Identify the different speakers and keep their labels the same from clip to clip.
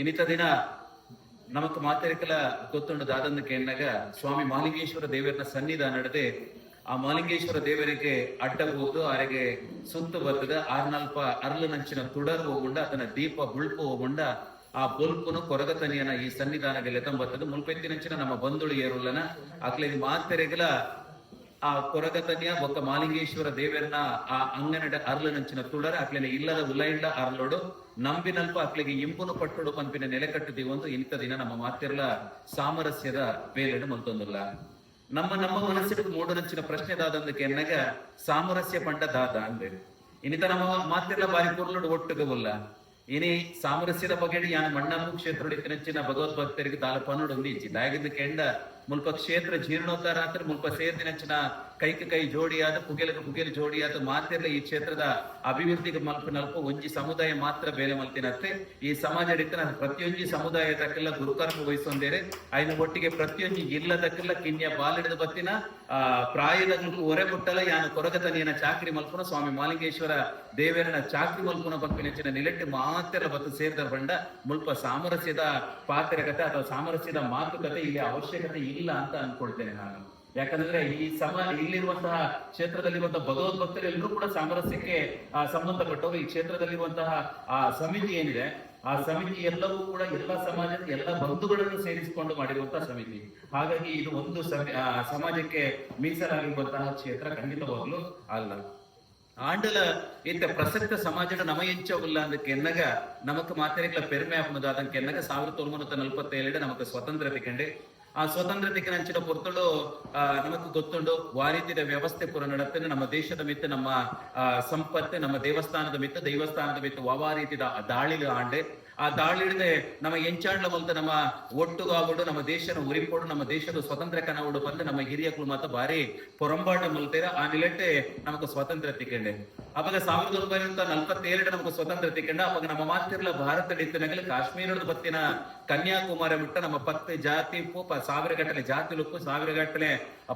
Speaker 1: ಇನ್ನಿತ ದಿನ ನಮಕ್ ಮಾತರಿಕಲ ಗೊತ್ತುಂಡು ದಾದಂದು ಕೇಳಿನಾಗ ಸ್ವಾಮಿ ಮಾಲಿಂಗೇಶ್ವರ ದೇವರನ ಸನ್ನಿಧಾನ ನಡೆದೆ. ಆ ಮಾಲಿಂಗೇಶ್ವರ ದೇವರಿಗೆ ಅಡ್ಡ ಹೋದು ಅವರಿಗೆ ಸುತ್ತು ಬರ್ತದ, ಆರ್ನಲ್ಪ ಅರ್ಲು ನಂಚಿನ ತುಡರ್ ಹೋಗುಂಡ ಅದನ್ನ ದೀಪ ಬುಳ್ಪು ಹೋಗುಂಡ ಆ ಬೊಲ್ಪುನು ಕೊರಗತನಿಯನ ಈ ಸನ್ನಿಧಾನಗೆ ಮುಲ್ಪೆತ್ತಿ ಮುಲ್ಪೆತ್ತಿನಂಚಿನ ನಮ್ಮ ಬಂಧುಳು ಏರುಲ್ಲನ ಅಕ್ಲೆ ಮಾತೆರೆಗಲ ಆ ಕೊರಗತನಿಯ ಒಕ್ಕ ಮಾಲಿಂಗೇಶ್ವರ ದೇವರನ್ನ ಆ ಅಂಗನಡ ಅರ್ಲನಂಚಿನ ತುಡರ್, ಅಕ್ಲೆನ ಇಲ್ಲದ ಉಲೈಂಡ ಅರ್ಲೋಡು ನಂಬಿನಲ್ಪ ಅಕ್ಲಿಗೆ ಇಂಪುನು ಪಟ್ಟುಡು ಪಂಪಿನ ನೆಲೆಕಟ್ಟದಿ ಒಂದು ಇಂಥ ದಿನ ನಮ್ಮ ಮಾತಿರ್ಲ ಸಾಮರಸ್ಯದ ಬೇಲೆಡು ಮಂತೊಂದುಲ್ಲ ನಮ್ಮ ನಮ್ಮ ಮನಸ್ಸಿಗೆ ಮೂಡನಂಚಿನ ಪ್ರಶ್ನೆ ದಾದಂದಕ್ಕೆ ಎನ್ನಗ ಸಾಮರಸ್ಯ ಪಂಡ ದಾದ ಅಂದ್ರೆ. ಇನಿತ ನಮ್ಮ ಮಾತಿರ್ಲ ಬಾರಿ ಕುರ್ಲುಡು ಒಟ್ಟುಗವಲ್ಲ. ಇನಿ ಸಾಮರಸ್ಯದ ಬಗ್ಗೆ ಯಾನ ಮಣ್ಣು ಕ್ಷೇತ್ರ ಇತ್ತಿನಂಚಿನ ಭಗವದ್ಭಕ್ತರಿಗೆ ಒಂದು ಇಚ್ಚಿ ದಾಯಗಿಂದ ಕೆಂಡ ಮುಲ್ಪ ಕ್ಷೇತ್ರ ಜೀರ್ಣೋದ್ಧಾರ ಅಂತ ಮುಲ್ಪ ಸೇರ್ದಿನಂಚಿನ ಕೈಕ ಕೈ ಜೋಡಿಯಾದ ಪುಗೆಲಕ ಜೋಡಿ ಜೋಡಿಯಾದ ಮಾತ್ರ ಈ ಕ್ಷೇತ್ರದ ಅಭಿವೃದ್ಧಿಗೆ ಮಲ್ಪ ಒಂಜಿ ಸಮುದಾಯ ಮಾತ್ರ ಬೇಲೆ ಮಲ್ತಿನತ್ತೆ. ಈ ಸಮಾಜ ಇಟ್ಟಿನ ಪ್ರತಿಯೊಂದು ಸಮುದಾಯ ತಕ್ಕೆಲ್ಲ ಗುರುಕರ್ಮ ವಹಿಸೊಂದೇರೆ ಐನ ಒಟ್ಟಿಗೆ ಪ್ರತಿಯೊಂದು ಇಲ್ಲ ತಕ್ಕೆಲ್ಲ ಕಿನ್ಯ ಬಾಲಿಡದ ಬತ್ತಿನ, ಆ, ಪ್ರಾಯದ ಒರೆ ಮುಟ್ಟಲ, ಯಾನ ಕೊರಗತನಿಯನ ಚಾಕ್ರಿ ಮಲ್ಪುನ, ಸ್ವಾಮಿ ಮಾಲಿಂಗೇಶ್ವರ ದೇವೇರನ ಚಾಕ್ರಿ ಮಲ್ಪುನ ಪಂಪಿನಚ್ಚಿನ ನಿಲೆಟ್ಟು ಮಾತ್ರ ಬತ್ತು ಸೇರಿದ ಬಂಡ. ಮುಲ್ಪ ಸಾಮರಸ್ಯದ ಪಾತ್ರಕತೆ ಅಥವಾ ಸಾಮರಸ್ಯದ ಮಾತುಕತೆ ಇಲ್ಲಿ ಅವಶ್ಯಕತೆ ಇಲ್ಲ ಅಂತ ಅನ್ಕೊಳ್ತೇನೆ ನಾನು. ಯಾಕಂದ್ರೆ ಈ ಸಮ ಇಲ್ಲಿರುವಂತಹ ಕ್ಷೇತ್ರದಲ್ಲಿರುವಂತಹ ಭಗವದ್ಭಕ್ತರು ಎಲ್ಲರೂ ಕೂಡ ಸಾಮರಸ್ಯಕ್ಕೆ ಸಂಬಂಧಪಟ್ಟವರು ಈ ಕ್ಷೇತ್ರದಲ್ಲಿರುವಂತಹ, ಆ, ಸಮಿತಿ ಏನಿದೆ, ಆ ಸಮಿತಿ ಎಲ್ಲವೂ ಕೂಡ ಎಲ್ಲ ಸಮಾಜದ ಎಲ್ಲ ಬಂಧುಗಳನ್ನು ಸೇರಿಸಿಕೊಂಡು ಮಾಡಿರುವಂತಹ ಸಮಿತಿ. ಹಾಗಾಗಿ ಇದು ಒಂದು ಸಮಾಜಕ್ಕೆ ಮೀಸಲಾಗಿರುವಂತಹ ಕ್ಷೇತ್ರ ಖಂಡಿತವಾಗ್ಲೂ ಅಲ್ಲ. ಆಂಡಲ ಇಂತ ಪ್ರಸಕ್ತ ಸಮಾಜದ ನಮ ಎಂಚವಿಲ್ಲ ಅಂದಕ್ಕೆ ಎನ್ನಗ ನಮಕ್ ಮಾತರಿಗಳ ಪೆರ್ಮೆ ಆಪುನದಾದಂಗೆ ಎನ್ನಗ ಸಾವಿರದ ಒಂಬೈನೂರ ನಲವತ್ತೇಳು ನಮಕ್ ಸ್ವತಂತ್ರ ಕಂಡೆ ಆ ಸ್ವತಂತ್ರ ನಂಚಿನ ಪೊರ್ತಳು ಆ ನಮಕ್ ಗೊತ್ತುಂಡು ವಾರಿದ್ಯದ ವ್ಯವಸ್ಥೆ ಪೂರ ನಡತ್ತೆ ನಮ್ಮ ದೇಶದ ಮಿತ್ತ, ನಮ್ಮ ಸಂಪತ್ತು, ನಮ್ಮ ದೇವಸ್ಥಾನದ ಮಿತ್ತ ದೇವಸ್ಥಾನದ ಮಿತ್ತ ವಾವಾ ರೀತಿದ ದಾಳಿಲು ಆಂಡೆ. ಆ ದಾಳಿಡೆ ನಮ್ಮ ಎಂಚಾಂಡ್ಲ ಮಲ್ತ ನಮ್ಮ ಒಟ್ಟುಗಾಗೋಡು ನಮ್ಮ ದೇಶನ ಉರಿಪೋಡು, ನಮ್ಮ ದೇಶದ ಸ್ವತಂತ್ರ ಕನವಡು ಬಂದು, ನಮ್ಮ ಹಿರಿಯಕ್ಕಳು ಮಾತ್ರ ಬಾರಿ ಪೊರಂಬಾಟ ಮಲ್ತೇರ. ಆ ನಿಲಟ್ಟೆ ನಮಗೆ ಸ್ವಾತಂತ್ರ್ಯ ತಿಕ್ಕಂಡೆ. ಅವಾಗ ಸಾವಿರದ ಒಂಬೈನೂರ ನಲ್ವತ್ತೇಳು ನಮಗೆ ಸ್ವತಂತ್ರ ತಿಕ್ಕಂಡ. ಅವಾಗ ನಮ್ಮ ಮಾತಿರ್ಲ ಭಾರತ ಡಿತ್ತಿನಾಗಲಿ ಕಾಶ್ಮೀರದ ಬತ್ತಿನ ನಮ್ಮ ಪತ್ತೆ ಜಾತಿ ಸಾವಿರಗಟ್ಟಲೆ ಸಾವಿರ ಗಟ್ಟಲೆ ಜಾತಿ ಲುಪ್ಪು ಸಾವಿರ ಗಟ್ಟಲೆ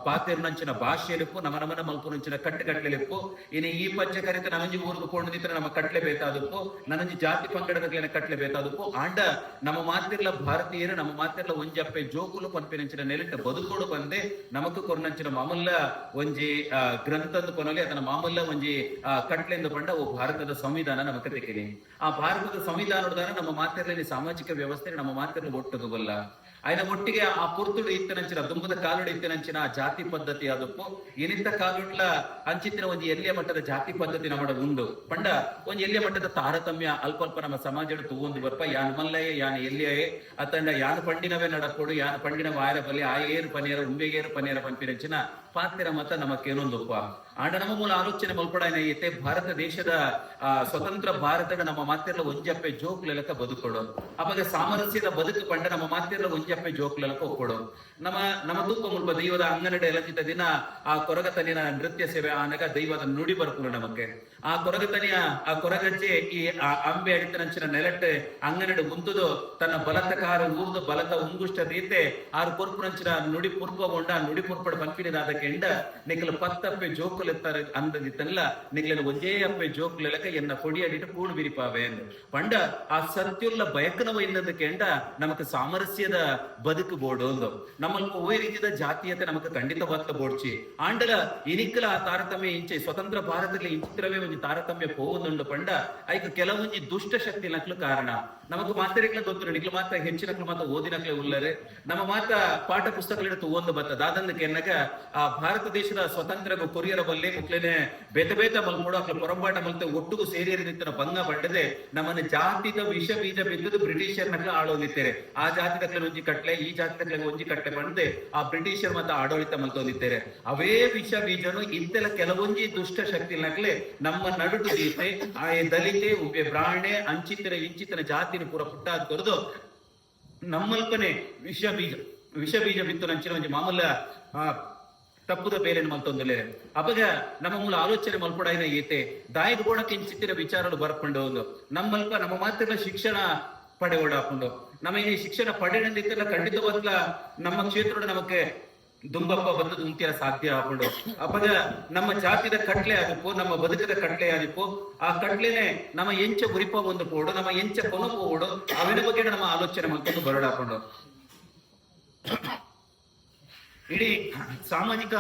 Speaker 1: ಪಾತಿರ್ನಂಚಿನ ಭಾಷೆಲಿಪ್ಪು ನಮ್ಮ ನಮನ ಮಲ್ಪು ನಂಚಿನ ಗಟ್ಟಲೆ ಕಟ್ಲೆಲಿಪ್ಪು ಇನ್ನು ಈ ಪಂಚ ಕರಿತ ನನಂಜಿ ಊರಿಗೆ ಕೊಂಡಿದ್ರೆ ನಮ್ಮ ಕಟ್ಲೆ ಬೇಕಾದಪ್ಪು ನನಂಜಿ ಜಾತಿ ಪಂಗಡ ಕಟ್ಲೆ ಬೇಕಾದಪ್ಪು ಆಂಡ ನಮ್ಮ ಮಾತಿರ್ಲ ಭಾರತೀಯರು, ನಮ್ಮ ಮಾತಿರ್ಲ ಒಂಜಪ್ಪೆ ಜೋಕುಲು ಪಂಪಿನಂಚಿನ ನೆಲೆಟ್ಟ ಬದುಕೋಡು ಬಂದೆ. ನಮಕ್ ಕೊರ್ನಂಚಿನ ಮಾಮಲ್ಲ ಒಂಜಿ ಗ್ರಂಥದ ಕೊನಲಿ ಅದನ್ನ ಮಾಮಲ್ಲ ಒಂಜಿ ಕಟ್ಲೆಂದು ಬಂಡ ಭಾರತದ ಸಂವಿಧಾನ ನಮಗೆ ತೆಗೆದಿ ಆ ಭಾರತದ ಸಂವಿಧಾನದ ನಮ್ಮ ಮಾತಿರ್ಲಿ ಸಾಮಾಜಿಕ ವ್ಯವಸ್ಥೆ ನಮ್ಮ ಒಟ್ಟದು ಬಲ್ಲ వల్ల ಒಟ್ಟಿಗೆ ಆ ఆ పుರ್ತುಡು ಇತ್ತನಂಚಿನ, ದುಂಬದ ಕಾಲುಡು ಇತ್ತನಂಚಿನ ಆ ಜಾತಿ ಪದ್ಧತಿ ಅದಪ್ಪು ಏನಿಂತ ಕಾಲುಡ್ಲ ಅಂಚಿತ್ತಿನ ಒಂದು ಎಲ್ಲಿಯ ಮಟ್ಟದ ಜಾತಿ ಪದ್ಧತಿ ನಮ್ಮ ಉಂಡು. ಪಂಡ, ಒಂದು ಎಲ್ಲಿಯ ಮಟ್ಟದ ತಾರತಮ್ಯ ಅಲ್ಪ ಅಲ್ಪ ನಮ್ಮ ಸಮಾಜ ತೂವೊಂದು ಬರ್ಪ. ಯಾನ್ ಮಲ್ಲಯ್ಯ, ಯಾನ್ ಎಲ್ಲಿಯೇ ಅತಂಡ ಯಾನ್ ಪಂಡಿನವೇ ನಡಕೊಡು ಯಾನ್ ಪಂಡಿನ ವಾಯರ ಬಲಿ ಆ ಏರು ಪನೇರ, ಉಂಬೆಗೇರು ಪನೇರ ಪಂಪಿನಂಚಿನ ಪಾತ್ರ ಮತ ನಮಕ್ಕೇನೊಂದು ನಮ್ಮ ಮೂಲ ಆಲೋಚನೆ ಮಲ್ಪಡಾಯನ ಐತೆ, ಭಾರತ ದೇಶದ ಸ್ವತಂತ್ರ ಭಾರತದ ನಮ್ಮ ಮಾತಿರ್ಲ ಒಂಜಪ್ಪೆ ಜೋಕ್ಲೆಲಕ ಬದುಕೊಡು. ಅವಾಗ ಸಾಮರಸ್ಯದ ಬದುಕು ಪಂಡ ನಮ್ಮ ಮಾತಿರ್ಲ ಒಂಜಪ್ಪೆ ಜೋಕ್ಲೆಲಕ ಒಕ್ಕೊಡು ನಮ್ಮ ನಮ್ಮ ತೂಪ ಮುಲ್ಪ ದೈವದ ಅಂಗನಡೆ ಎಲಂಚಿತ ದಿನ, ಆ ಕೊರಗತನಿನ ನೃತ್ಯ ಸೇವೆ ಆನಗ ದೈವದ ನುಡಿ ಬರ್ಪುಡು ನಮಗೆ ಆ ಕೊರಗತನಿಯ, ಆ ಕೊರಗಜ್ಜೆ ಈ ಅಂಬೆ ಅಡಿತನಂಚಿನ ನೆಲಟ್ಟೆ ಅಂಗನಡೆ ಮುಂದುದು ತನ್ನ ಬಲತಕಾರ ಊರ್ದು ಬಲತ ಉಂಗುಷ್ಟ ರೀತೆ, ಆರು ಪುರ್ಪುನಂಚಿನ ನುಡಿ ಪುರ್ಪಗೊಂಡ, ನುಡಿ ಪುರ್ಪಡ ಪಂಪಿನಿದಾದ ಕೆಂಡ, ನಿಖಲ ಪತ್ತಪ್ಪೆ ಜೋಕುಲೆತ್ತಾರೆ ಅಂದದಿತ್ತಲ್ಲ ನಿಖಲು ಒಂಜೇ ಅಪ್ಪೆ ಜೋಕುಲೆಲಕ ಎನ್ನ ಕೊಡಿ ಅಡಿಟ್ಟು ಕೂಡು ಬಿರಿಪಾವೆ ಎಂದು. ಪಂಡ, ಆ ಸತ್ಯುಲ್ಲ ಬಯಕನವ ಇಲ್ಲದ ಕೆಂಡ ನಮಕ್ ಸಾಮರಸ್ಯದ ಬದುಕು ಬೋಡು ಒಂದು ನಮ್ಮಲ್ಲಿ ಒವ್ವೇ ರೀತಿಯ ಜಾತೀಯತೆ ನಮಕ್ ಖಂಡಿತ ಬತ್ತ ಬೋಡ್ಚಿ. ಆಂಡಲ ಇನಿಕ್ಕಲ ಆ ತಾರತಮ್ಯ ಇಂಚೆ, ಸ್ವತಂತ್ರ ಭಾರತದಲ್ಲಿ ಇಂಚಿತ್ರವೇ ಒಂದು ತಾರತಮ್ಯ ಪೋವೊಂದುಂಡು ಪಂಡ, ಐಕ ಕೆಲವೊಂಜಿ ದುಷ್ಟ ಶಕ್ತಿ ನಕ್ಲು ಕಾರಣ. ನಮಕ್ ಮಾತರಿಕ್ಲ ಗೊತ್ತು ನಿಕ್ಲು ಮಾತ್ರ ಹೆಚ್ಚಿನಕ್ಲು ಮಾತ್ರ ಓದಿನಕ್ಲೆ ಉಲ್ಲರೆ ನಮ್ಮ ಮಾತ್ರ ಪಾಠ ಪುಸ್ತಕಗಳು ಒಂದು ಬತ್ತ ದಾದಂದಕ್ಕೆ ಎನ್ನಕ ಆ ಭಾರತ ದೇಶದ ಸ್ವತಂತ್ರ ಕೊರಿಯರ ಬಲ್ಲೆ ಮುಕ್ಲೇನೆ ಬೇತ ಬೇತ ಮಲ್ಮೂಡ ಅಕ್ಲ ಪೊರಂಬಾಟ ಮಲ್ತೆ ಒಟ್ಟುಗು ಸೇರಿಯರಿದ್ದ ಭಂಗ ಪಂಡದೆ ನಮ್ಮನ್ನ ಜಾತಿದ ವಿಷ ಬೀಜ ಬಿದ್ದದು ಬ್ರಿಟಿಷರ್ ನಕ್ಲ ಆಳೋದಿತ್ತೇರೆ ಆ ಜಾತಿ ತಕ್ಲೆ ಒಂಜಿ ಕಟ್ಲೆ, ಈ ಜಾತಿ ತಕ್ಲೆ ಒಂಜಿ ಕಟ್ಲೆ ಪಂಡದೆ, ಆ ಬ್ರಿಟಿಷರ್ ಮತ್ತ ಆಡಳಿತ ಮಲ್ತೋದಿತ್ತೇರೆ. ಅವೇ ವಿಷ ಬೀಜನು ಇಂತೆಲ್ಲ ಕೆಲವೊಂಜಿ ದುಷ್ಟ ಶಕ್ತಿ ನಕ್ಲೆ ನಮ್ಮ ನಡುಟು ದೀತೆ ಆ ದಲಿತೆ ಉಬ್ಬೆ ಬ್ರಾಹ್ಮಣೆ ಅಂಚಿತ್ತಿನ ಇಂಚಿತ್ತಿನ ಜಾತಿನ ಪೂರ ಪುಟ್ಟಾದ್ ಕೊರದು ನಮ್ಮಲ್ಪನೆ ವಿಷ ಬೀಜ ವಿಷ ಬೀಜ ಬಿತ್ತು ನಂಚಿನ ಒಂಜಿ ಮಾಮೂಲ ತಪ್ಪುದ ಬೇರೆ ಮಲ್ತೊಂದುಲೆ ಅಪಗ ನಮ್ಮ ಮೂಲ ಆಲೋಚನೆ ಮಲ್ಪಡಾಯಿನ ಏತೆ ದಾಯದ ಗೋಣ ಇಂಚಿತ್ತಿನ ವಿಚಾರಗಳು ಬರ್ಕೊಂಡು ಒಂದು ನಮ್ಮಲ್ಪ ನಮ್ಮ ಮಾತ್ರ ಶಿಕ್ಷಣ ಪಡೆ ಓಡಾಕೊಂಡು ನಮ್ಮ ಈ ಶಿಕ್ಷಣ ಪಡೆಯಲಿಕ್ಕೆಲ್ಲ ಖಂಡಿತವಾಗ್ಲ ನಮ್ಮ ಕ್ಷೇತ್ರ ನಮಗೆ ದುಂಬಪ್ಪ ಬಂದು ಉಂತಿಯ ಸಾಧ್ಯ ಹಾಕೊಂಡು ಅಪ್ಪಗ ನಮ್ಮ ಜಾತಿದ ಕಟ್ಲೆ ಆಗಿಪ್ಪು ನಮ್ಮ ಬದುಕದ ಕಟ್ಲೆ ಆಗಿಪ್ಪು ಆ ಕಟ್ಲೆನೆ ನಮ್ಮ ಎಂಚ ಗುರಿಪ ಒಂದು ಪೋಡು, ನಮ್ಮ ಎಂಚ ಕೊನ ಪೋಡು. ಅವಿನ ಬಗ್ಗೆ ನಮ್ಮ ಆಲೋಚನೆ ಮಾಡ್ಕೊಂಡು ಬರಡ ಹಾಕೊಂಡು. ಇಡೀ ಸಾಮಾಜಿಕ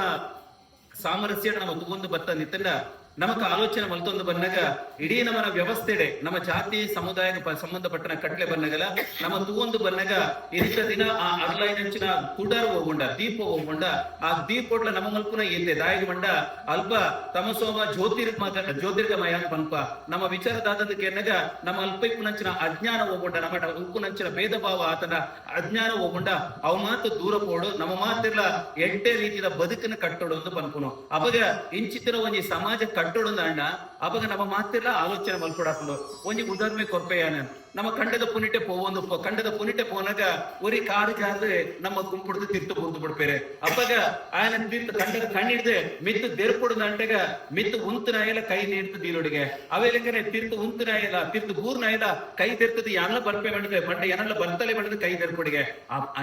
Speaker 1: ಸಾಮರಸ್ಯ ನಮ್ಮ ಒಂದು ಬತ್ತ ನಿತ್ತಂಡ ನಮಕ್ ಆಲೋಚನೆ ಮಲ್ತೊಂದು ಬಂದಾಗ ಇಡೀ ನಮ್ಮನ ವ್ಯವಸ್ಥೆಡೆ, ನಮ್ಮ ಜಾತಿ ಸಮುದಾಯಕ್ಕೆ ಸಂಬಂಧಪಟ್ಟನ ಸಂಬಂಧಪಟ್ಟ ಕಟ್ಲೆ ಬಂದಾಗಲ ನಮ್ಮ ತೂವೊಂದು ಬಂದಾಗ ಇಂಥ ದಿನ ಆ ಅರ್ಲೈನಂಚಿನ ಕುಡಾರ್ ಹೋಗೊಂಡ ದೀಪ ಹೋಗೊಂಡ ಆ ದೀಪೊಟ್ಲ ನಮ್ಮ ಮಲ್ಪುನ ಎಂದೆ ದಾಯಿಗೆ ಬಂಡ ಅಲ್ಪ ತಮಸೋಮ ಜ್ಯೋತಿರ್ಮ ಜ್ಯೋತಿರ್ಗಮಯ ಪನ್ಪ ನಮ್ಮ ವಿಚಾರದಾದದಕ್ಕೆ ಎನ್ನಗ ನಮ್ಮ ಅಲ್ಪೈಪುನಂಚಿನ ಅಜ್ಞಾನ ಹೋಗೊಂಡ ನಮ್ಮ ಉಂಕುನಂಚಿನ ಭೇದ ಭಾವ ಆತನ ಅಜ್ಞಾನ ಹೋಗೊಂಡ ಅವ ಮಾತು ದೂರ ಪೋಡು, ನಮ್ಮ ಮಾತಿರ್ಲ ಎಂಟೇ ರೀತಿಯ ಬದುಕನ್ನು ಕಟ್ಟೋಡು ಅಂತ ಪನ್ಪುನು ಅವಾಗ ಇಂಚಿತ್ತಿನ ಒಂಜಿ ಸಮಾಜ ಕಟ್ಟೋಡು ಅಣ್ಣ ಅವಾಗ ನಮ್ಮ ಮಾತೆಲ್ಲ ಆಲೋಚನೆ ಮಲ್ಕೊಡಾಕೊಂಡು ಒಂಜಿ ಉದಾಹರಣೆ ಕೊರ್ಪೆಯಾನ ನಮ್ಮ ಕಂಡದ ಪುನಿಟೆ ಪೋವೊಂದು ಪೊ- ಕಂಡದ ಪುನಿಟೆ ಪೋನಾಗ ಒರಿ ಕಾಡು ಜಾದ್ರೆ ನಮ್ಮ ಗುಂಪುಡ್ದು ತಿರ್ತು ಬುರ್ದು ಬಿಡ್ಪೇರೆ ಅಪ್ಪಾಗ ಆಯನ ತಿರ್ತು ಕಂಡದ ಕಣ್ಣಿಡ್ದೆ ಮಿತ್ತು ದೇರ್ಪುಡು ಅಂಟಗ ಮಿತ್ತು ಉಂತು ನಾಯಲ ಕೈ ನೀಡ್ತು ದೀಲೊಡಿಗೆ ಅವೇಲೆಂಗನೆ ತಿರ್ತು ಉಂತು ನಾಯಲ ತಿರ್ತು ಬೂರ್ ನಾಯಲ ಕೈ ತೆರ್ತದ ಯಾನ್ಲ ಬರ್ಪೆ ಬಂಡದೆ ಬಂಡ ಏನಲ್ಲ ಬರ್ತಲೆ ಬಂಡದ ಕೈ ತೆರ್ಪುಡಿಗೆ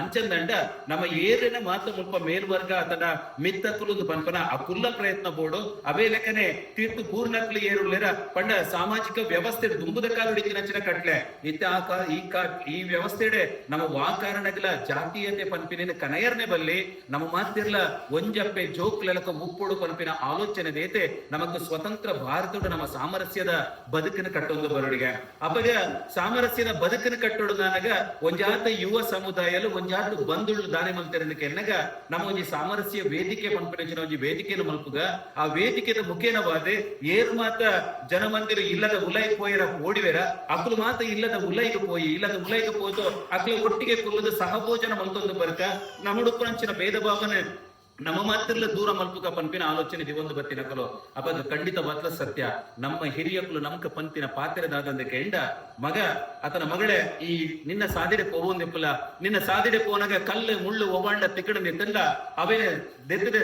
Speaker 1: ಅಂಚಂದಂಡ ನಮ್ಮ ಏರಿನ ಮಾತು ಮುಲ್ಪ ಮೇಲ್ವರ್ಗ ಅದನ್ನ ಮಿತ್ತ ಕುಲುದು ಪನ್ಪನ ಆ ಕುಲ್ಲ ಪ್ರಯತ್ನ ಬೋಡು ಅವೇ ಲೆಕ್ಕನೆ ತೀರ್ತು ಪೂರ್ಣಕ್ಲಿ ಏರುಳ್ಳೇರ ಪಂಡ ಸಾಮಾಜಿಕ ವ್ಯವಸ್ಥೆ ದುಂಬುದ ಕಾಲುಡಿಗೆ ನಚ್ಚಿನ ಕಟ್ಲೆ ಇತ್ತ ಆ ಈ ಕಾ, ಈ ವ್ಯವಸ್ಥೆಡೆ ನಮ್ಮ ವಾಕಾರಣಗಳ ಜಾತೀಯತೆ ಪನ್ಪಿನ ಕನೆಯರ್ನೆ ಬಲ್ಲಿ, ನಮ್ಮ ಮಾತಿರ್ಲ ಒಂಜಪ್ಪೆ ಜೋಕ್ಲೆಲಕ ಉಪ್ಪುಡು ಪನ್ಪಿನ ಆಲೋಚನೆ ದೇತೆ, ನಮಗ ಸ್ವತಂತ್ರ ಭಾರತದ ನಮ್ಮ ಸಾಮರಸ್ಯದ ಬದುಕಿನ ಕಟ್ಟೊಂದು ಬರಡಿಗೆ. ಅಪಗ ಸಾಮರಸ್ಯದ ಬದುಕಿನ ಕಟ್ಟೋಡು ನನಗ ಒಂಜಾತ ಯುವ ಸಮುದಾಯಲು ಒಂಜಾತ ಬಂಧುಳು ದಾನೆ ಮಲ್ತಿರಲಿಕ್ಕೆ ಎನ್ನಗ ನಮ್ಮ ಒಂಜಿ ಸಾಮರಸ್ಯ ವೇದಿಕೆ ಪನ್ಪಿನ ಒಂಜಿ ವೇದಿಕೆಯನ್ನು ಮಲ್ಪುಗ. ಆ ವೇದಿಕೆದ ಮುಖೇನವಾದೆ ಏರು ಮಾತ ಜನಮಂದಿರ ಇಲ್ಲದ ಉಲೈ ಪೋಯರ ಓಡಿವೆರ, ಅಕ್ಲು ಮಾತ ಇಲ್ಲದ ಉಲೈಗೆ ಪೋಯಿ ಇಲ್ಲದ ಉಲೈಗೆ ಪೋದು ಅಕ್ಲ ಒಟ್ಟಿಗೆ ಕುಲ್ಲದ ಸಹಭೋಜನ ಮಲ್ತೊಂದು ಬರ್ಕ ನಮ್ಮಡುಪ್ಪುನಂಚಿನ ಭೇದ ಭಾವನೆ ನಮ್ಮ ಮಾತ್ರಲ್ಲ ದೂರ ಮಲ್ಪುಗ ಪಂಪಿನ ಆಲೋಚನೆ ದಿವೊಂದು ಬತ್ತಿನ ಕಲು. ಅಪದ ಖಂಡಿತ ಬತ್ಲ ಸತ್ಯ. ನಮ್ಮ ಹಿರಿಯಕ್ಲು, ನಮಕ ಪಂತಿನ ಪಾತ್ರದಾದಂದ ಕೆಂಡ ಮಗ, ಆತನ ಮಗಳೇ, ಈ ನಿನ್ನ ಸಾದಿಡೆ ಪೋವೊಂದಿಪ್ಪಲ ನಿನ್ನ ಸಾದಿಡೆ ಪೋನಾಗ ಕಲ್ಲು, ಮುಳ್ಳು ಒಬ್ಬಾಂಡ ತಿಕ್ಕಡ ನಿತ್ತಂಡ ಅವೇ ದೆತ್ತದೆ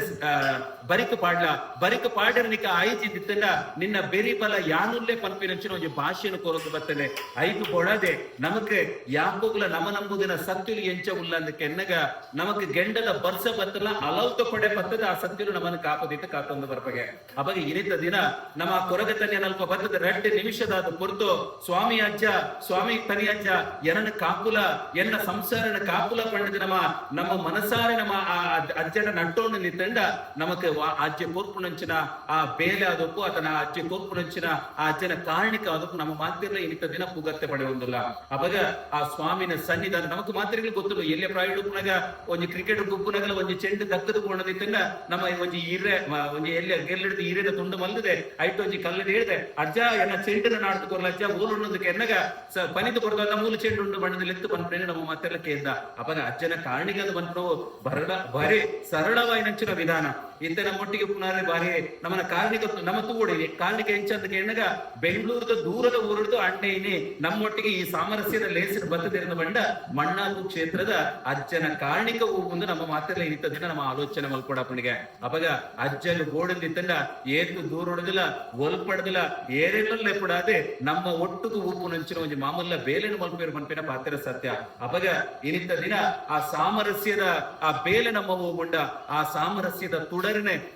Speaker 1: ಬರಿಕ ಪಾಡ್ಲ. ಬರಿಕ ಪಾಡರ್ನಿಕ ಆಯಿತಿ ದಿತ್ತಂಡ ನಿನ್ನ ಬೆರಿ ಬಲ ಯಾನುಲ್ಲೇ ಪಂಪಿನಂಚಿನ ಒಂಜಿ ಭಾಷೆಯನ್ನು ಕೋರೊಂದು ಬತ್ತಲೆ ಐದು ಕೊಡದೆ ನಮಕ್ ಯಾಕೋಗ್ಲ ನಮ ನಂಬುದಿನ ಸತ್ಯುಲು ಎಂಚ ಉಲ್ಲ ಅಂದ ಕೆನ್ನಗ ನಮಕ್ ಗೆಂಡಲ ಬರ್ಸ ಬತ್ತಲ, ಅಲೌತ ಕೊಡೆ ಪತ್ತದ ಆ ಸತ್ಯನು ನಮ್ಮನ್ನು ಕಾಪದಿತ ಕಾತೊಂದು ಬರ್ಪಗೆ. ಅವಾಗ ಇನಿತ ದಿನ ನಮ್ಮ ಕೊರಗ ತನ್ಯ ನಲ್ಪ ಬತ್ತದ ರಡ್ಡೆ ನಿಮಿಷದ ಅದು ಕುರಿತು, ಸ್ವಾಮಿ ಅಜ್ಜ, ಸ್ವಾಮಿ ತನಿ ಅಜ್ಜ, ಎನ್ನ ಕಾಕುಲ ಎನ್ನ ಸಂಸಾರನ ಕಾಕುಲ ಪಂಡದ ನಮ್ಮ ನಮ್ಮ ಮನಸಾರೆ ನಮ್ಮ ಆ ಅಜ್ಜನ ನಟ್ಟೋಣ ನಿತ್ತಂಡ ನಮಕ್ ವಾ- ಕೋರ್ಪು ನಂಚಿನ ಆ ಬೇಲೆ ಅದಕ್ಕೂ ಆತನ ಅಜ್ಜೆ ಕೋರ್ಪುನಂಚಿನ ಆ ಅಜ್ಜನ ಕಾರಣಿಕ ಅದಕ್ಕೂ ನಮ್ಮ ಮಾತ್ರ ಇನಿತ ದಿನ ಪುಗತ್ತೆ ಪಡೆಯುವುದಿಲ್ಲ. ಅವಾಗ ಆ ಸ್ವಾಮಿನ ಸನ್ನಿಧಾನ ನಮಕ್ ಮಾತ್ರ ಗೊತ್ತಿಲ್ಲ ಎಲ್ಲೇ ಪ್ರಾಯ ಒಂಜಿ ಕ್ರಿಕೆಟ್ ಗುಂಪುನಾಗಲ್ಲ, ಒಂಜಿ ಚೆಂಡು ದಕ್ಕದ ಕೋಣದಿತ್ತಂಡ ನಮ್ಮ ಒಂಜಿ ಇರೆ ಒಂಜಿ ಎಲ್ಲ ಗೆಲ್ಲಿಡ್ದು ಇರೆದ ತುಂಡು ಮಲ್ದಿದೆ. ಐಟ್ ಒಂಜಿ ಕಲ್ಲದ ಹೇಳಿದೆ, ಅಜ್ಜ ಎನ್ನ ಚೆಂಡಿನ ನಾಡ್ದು ಕೊರ್ಲ, ಅಜ್ಜ ಊರುಣ್ಣದಕ್ಕೆ ಎನ್ನಗ ಸ ಪನಿತು ಕೊಡ್ದ ಮೂಲ ಚೆಂಡು ಉಂಡು ಬಣ್ಣದಲ್ಲಿ ಎತ್ತು ಬಂದ್ರೇನೆ ನಮ್ಮ ಮಾತೆಲ್ಲ ಕೇಂದ ಅಪನ ಅಜ್ಜನ ಕಾರಣಿಗೆ ಅದು ಬಂದ್ರು ಬರಡ, ಬರೀ ಸರಳವಾಯಿನಂಚಿನ ವಿಧಾನ. ಇಂತ ನಮ್ಮೊಟ್ಟಿಗೆ ಪುನಃ ಬಾರಿ ನಮ್ಮನ ಕಾರ್ಣಿಕ ನಮ್ಮ ತೂಡಿನಿ ಕಾರ್ಣಿಕ ಹೆಂಚಂತ ಕೇಳಿದಾಗ, ಬೆಂಗಳೂರದ ದೂರದ ಊರದ್ದು ಅಣ್ಣೇನಿ ನಮ್ಮೊಟ್ಟಿಗೆ ಈ ಸಾಮರಸ್ಯದ ಲೇಸಿನ ಬತ್ತದಿರಿದ ಬಂಡ ಮಣ್ಣಾಗು ಕ್ಷೇತ್ರದ ಅಜ್ಜನ ಕಾರಣಿಕ ಒಂದು ನಮ್ಮ ಮಾತಲ್ಲಿ ದಿನ ನಮ್ಮ ಆಲೋಚನೆ ಮಲ್ಕೊಡಪ್ಪನಿಗೆ. ಅವಾಗ ಅಜ್ಜನ ಗೋಡಂದಿತ್ತಂಡ ಏತು ದೂರ ಹೊಡೆದಿಲ್ಲ ಒಲ್ಪಡದಿಲ್ಲ ಏರೆಲ್ಲೇ ಪುಡಾದೆ ನಮ್ಮ ಒಟ್ಟುಗು ಊಪು ನಂಚಿನ ಒಂದು ಮಾಮಲ್ಲ ಬೇಲೆನ ಮಲ್ಪೇರು ಮನ್ಪಿನ ಪಾತ್ರ ಸತ್ಯ. ಅಪಗ ಇನಿತ್ತ ದಿನ ಆ ಸಾಮರಸ್ಯದ ಆ ಬೇಲೆ ನಮ್ಮ ಹೋಗುಂಡ, ಆ ಸಾಮರಸ್ಯದ ತುಡರನೆ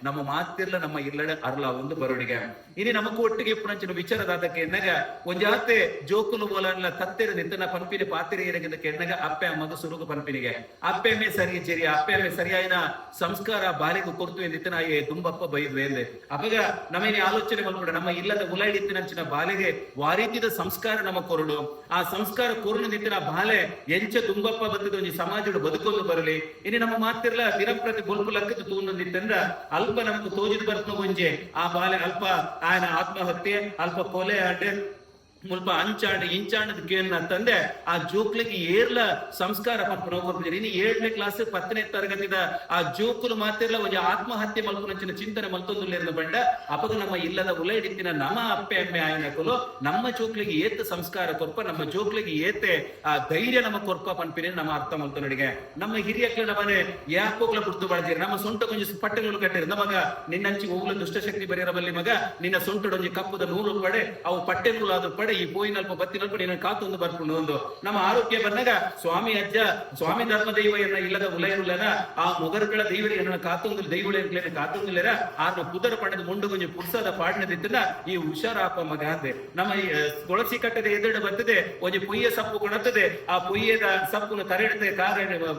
Speaker 1: ನಮ್ಮ ಮಾತಿರ್ಲ ನಮ್ಮ ಇಲ್ಲಡೆ ಅರ್ಲ ಒಂದು ಬರೋಡಿಗೆ ಇನಿ ನಮಗೂ ಒಟ್ಟಿಗೆ ಪುನಂಚಿನ ವಿಚಾರದಾದ ಎನ್ನಗ ಒಂಜಾತೆ ಜೋಕುಲು ಬೋಲನ್ಲ ತತ್ತೆರ ನಿತ್ತನ ಪಂಪಿನ ಪಾತಿರ ಏರಗಿದ್ದಕ್ಕೆ ಎನ್ನಗ ಅಪ್ಪೆ ಅಮ್ಮಗ ಸುರುಗು ಪಂಪಿನಿಗೆ. ಅಪ್ಪೆ ಮೇ ಸರಿ ಚೆರಿ ಅಪ್ಪೆ ಸರಿಯಾಯಿನ ಸಂಸ್ಕಾರ ಬಾಲಿಗೆ ಕೊಡ್ತು ಎಂದಿತ್ತನ ಆಯೆ ತುಂಬಪ್ಪ ಬೈದ್ವೇಂದೆ ಅಪಗ ನಮ್ಮೇನೆ ಆಲೋಚನೆ ಬಂದ್ಬಿಡ, ನಮ್ಮ ಇಲ್ಲದ ಉಲೈಡಿತ್ತಿನಂಚಿನ ಬಾಲೆಗೆ ವಾರೀತಿದ ಸಂಸ್ಕಾರ ನಮ್ಮ ಕೊರಡು. ಆ ಸಂಸ್ಕಾರ ಕೊರಡು ನಿತ್ತಿನ ಬಾಲೆ ಎಂಚ ತುಂಬಪ್ಪ ಬಂದದ ಒಂಜಿ ಸಮಾಜದ ಬದುಕೊಂಡು ಬರಲಿ. ಇನ್ನು ನಮ್ಮ ಮಾತಿರ್ಲ ದಿನಪ್ರತಿ ಬೊಲ್ಪು ಲಕ್ಕದ ತೂಂದಂದಿತ್ತಂದ್ರ ಅಲ್ಪ ನಮ್ಗೆ ತೋಜಿದ್ ಬರ್ತವೆ ಮುಂಜೆ ಆ ಬಾಲೆ ಅಲ್ಪ ಆಯನ ಆತ್ಮಹತ್ಯೆ ಅಲ್ಪ ಕೊಲೆ ಅಡ್ಡೆ ಮುಲ್ಪ ಅಂಚಾಂಡ ಇಂಚಾಂಡದ ಕೇನ್ನ ತಂದೆ, ಆ ಜೋಕ್ಲಿಗೆ ಏರ್ಲ ಸಂಸ್ಕಾರ ಪಂಪನ ಹೋಗ್ಬಿಡ್ತೀನಿ ಇನ್ನು ಏಳನೇ ಕ್ಲಾಸ್ ಪತ್ತನೇ ತರಗತಿದ ಆ ಜೋಕುಲು ಮಾತಿರ್ಲ ಒಂದು ಆತ್ಮಹತ್ಯೆ ಮಲ್ಪುನಂಚಿನ ಚಿಂತನೆ ಮಲ್ತೊಂದುಲ್ಲೇರ್ನ ಬಂಡ. ಅಪಗ ನಮ್ಮ ಇಲ್ಲದ ಉಲೈಡಿತ್ತಿನ ನಮ್ಮ ಅಪ್ಪೆ, ಅಮ್ಮೆ ಆಯನಕಲು ನಮ್ಮ ಜೋಕ್ಲಿಗೆ ಏತ ಸಂಸ್ಕಾರ ಕೊರ್ಪ, ನಮ್ಮ ಜೋಕ್ಲಿಗೆ ಏತೆ, ಆ ಧೈರ್ಯ ನಮ್ಮ ಕೊರ್ಪ ಪನ್ಪಿನ ನಮ್ಮ ಅರ್ಥ ಮಲ್ತೊನಡಿಗೆ ನಮ್ಮ ಹಿರಿಯಕ್ಕೆ ನಮ್ಮನೆ ಯಾಕೋಗ್ಲ ಬಿಡ್ತು ಬಳದಿರಿ ನಮ್ಮ ಸೊಂಟ ಕೊಂಚ ಪಟ್ಟೆಗಳು ಕಟ್ಟಿರಿ ನಮಗ ನಿನ್ನಂಚಿ ಹೋಗ್ಲ ದುಷ್ಟಶಕ್ತಿ ಬರೀರ ಬಲ್ಲಿ ಮಗ, ನಿನ್ನ ಸೊಂಟಡೊಂಜಿ ಕಪ್ಪುದ ನೂಲು ಪಡೆ ಅವು ಪಟ್ಟೆ ನೂಲಾದ್ರು ಪಡೆ ಬೇಡ ಈ ಪೋಯಿನಲ್ಪ ಬತ್ತಿನಲ್ಪ ನೀನು ಕಾತೊಂದು ಬರ್ಕೊಂಡು ಒಂದು. ನಮ್ಮ ಆರೋಗ್ಯ ಬಂದಾಗ ಸ್ವಾಮಿ ಅಜ್ಜ, ಸ್ವಾಮಿ ಧರ್ಮ ದೈವ ಎನ್ನ ಇಲ್ಲದ ಉಲಯರುಲ್ಲನ ಆ ಮೊಗರುಗಳ ದೈವರಿ ಎನ್ನ ಕಾತೊಂದು ದೈವಳು ಎಂಕ್ಲೇನೆ ಕಾತೊಂದಿಲ್ಲರ ಆರ್ನ ಪುದರ ಪಡೆದ ಮುಂಡು ಕೊಂಚ ಪುರ್ಸದ ಪಾಡ್ನದಿದ್ದಲ್ಲ ಈ ಹುಷಾರಾಪ ಮಗ ಅಂದೆ. ನಮ್ಮ ತುಳಸಿ ಕಟ್ಟದ ಎದುರು ಬರ್ತದೆ, ಒಂಜಿ ಪೊಯ್ಯ ಸಪ್ಪು ಕೊಣತ್ತದೆ ಆ ಪೊಯ್ಯದ ಸಪ್ಪುನು ಕರೆಡದೆ ಕಾರ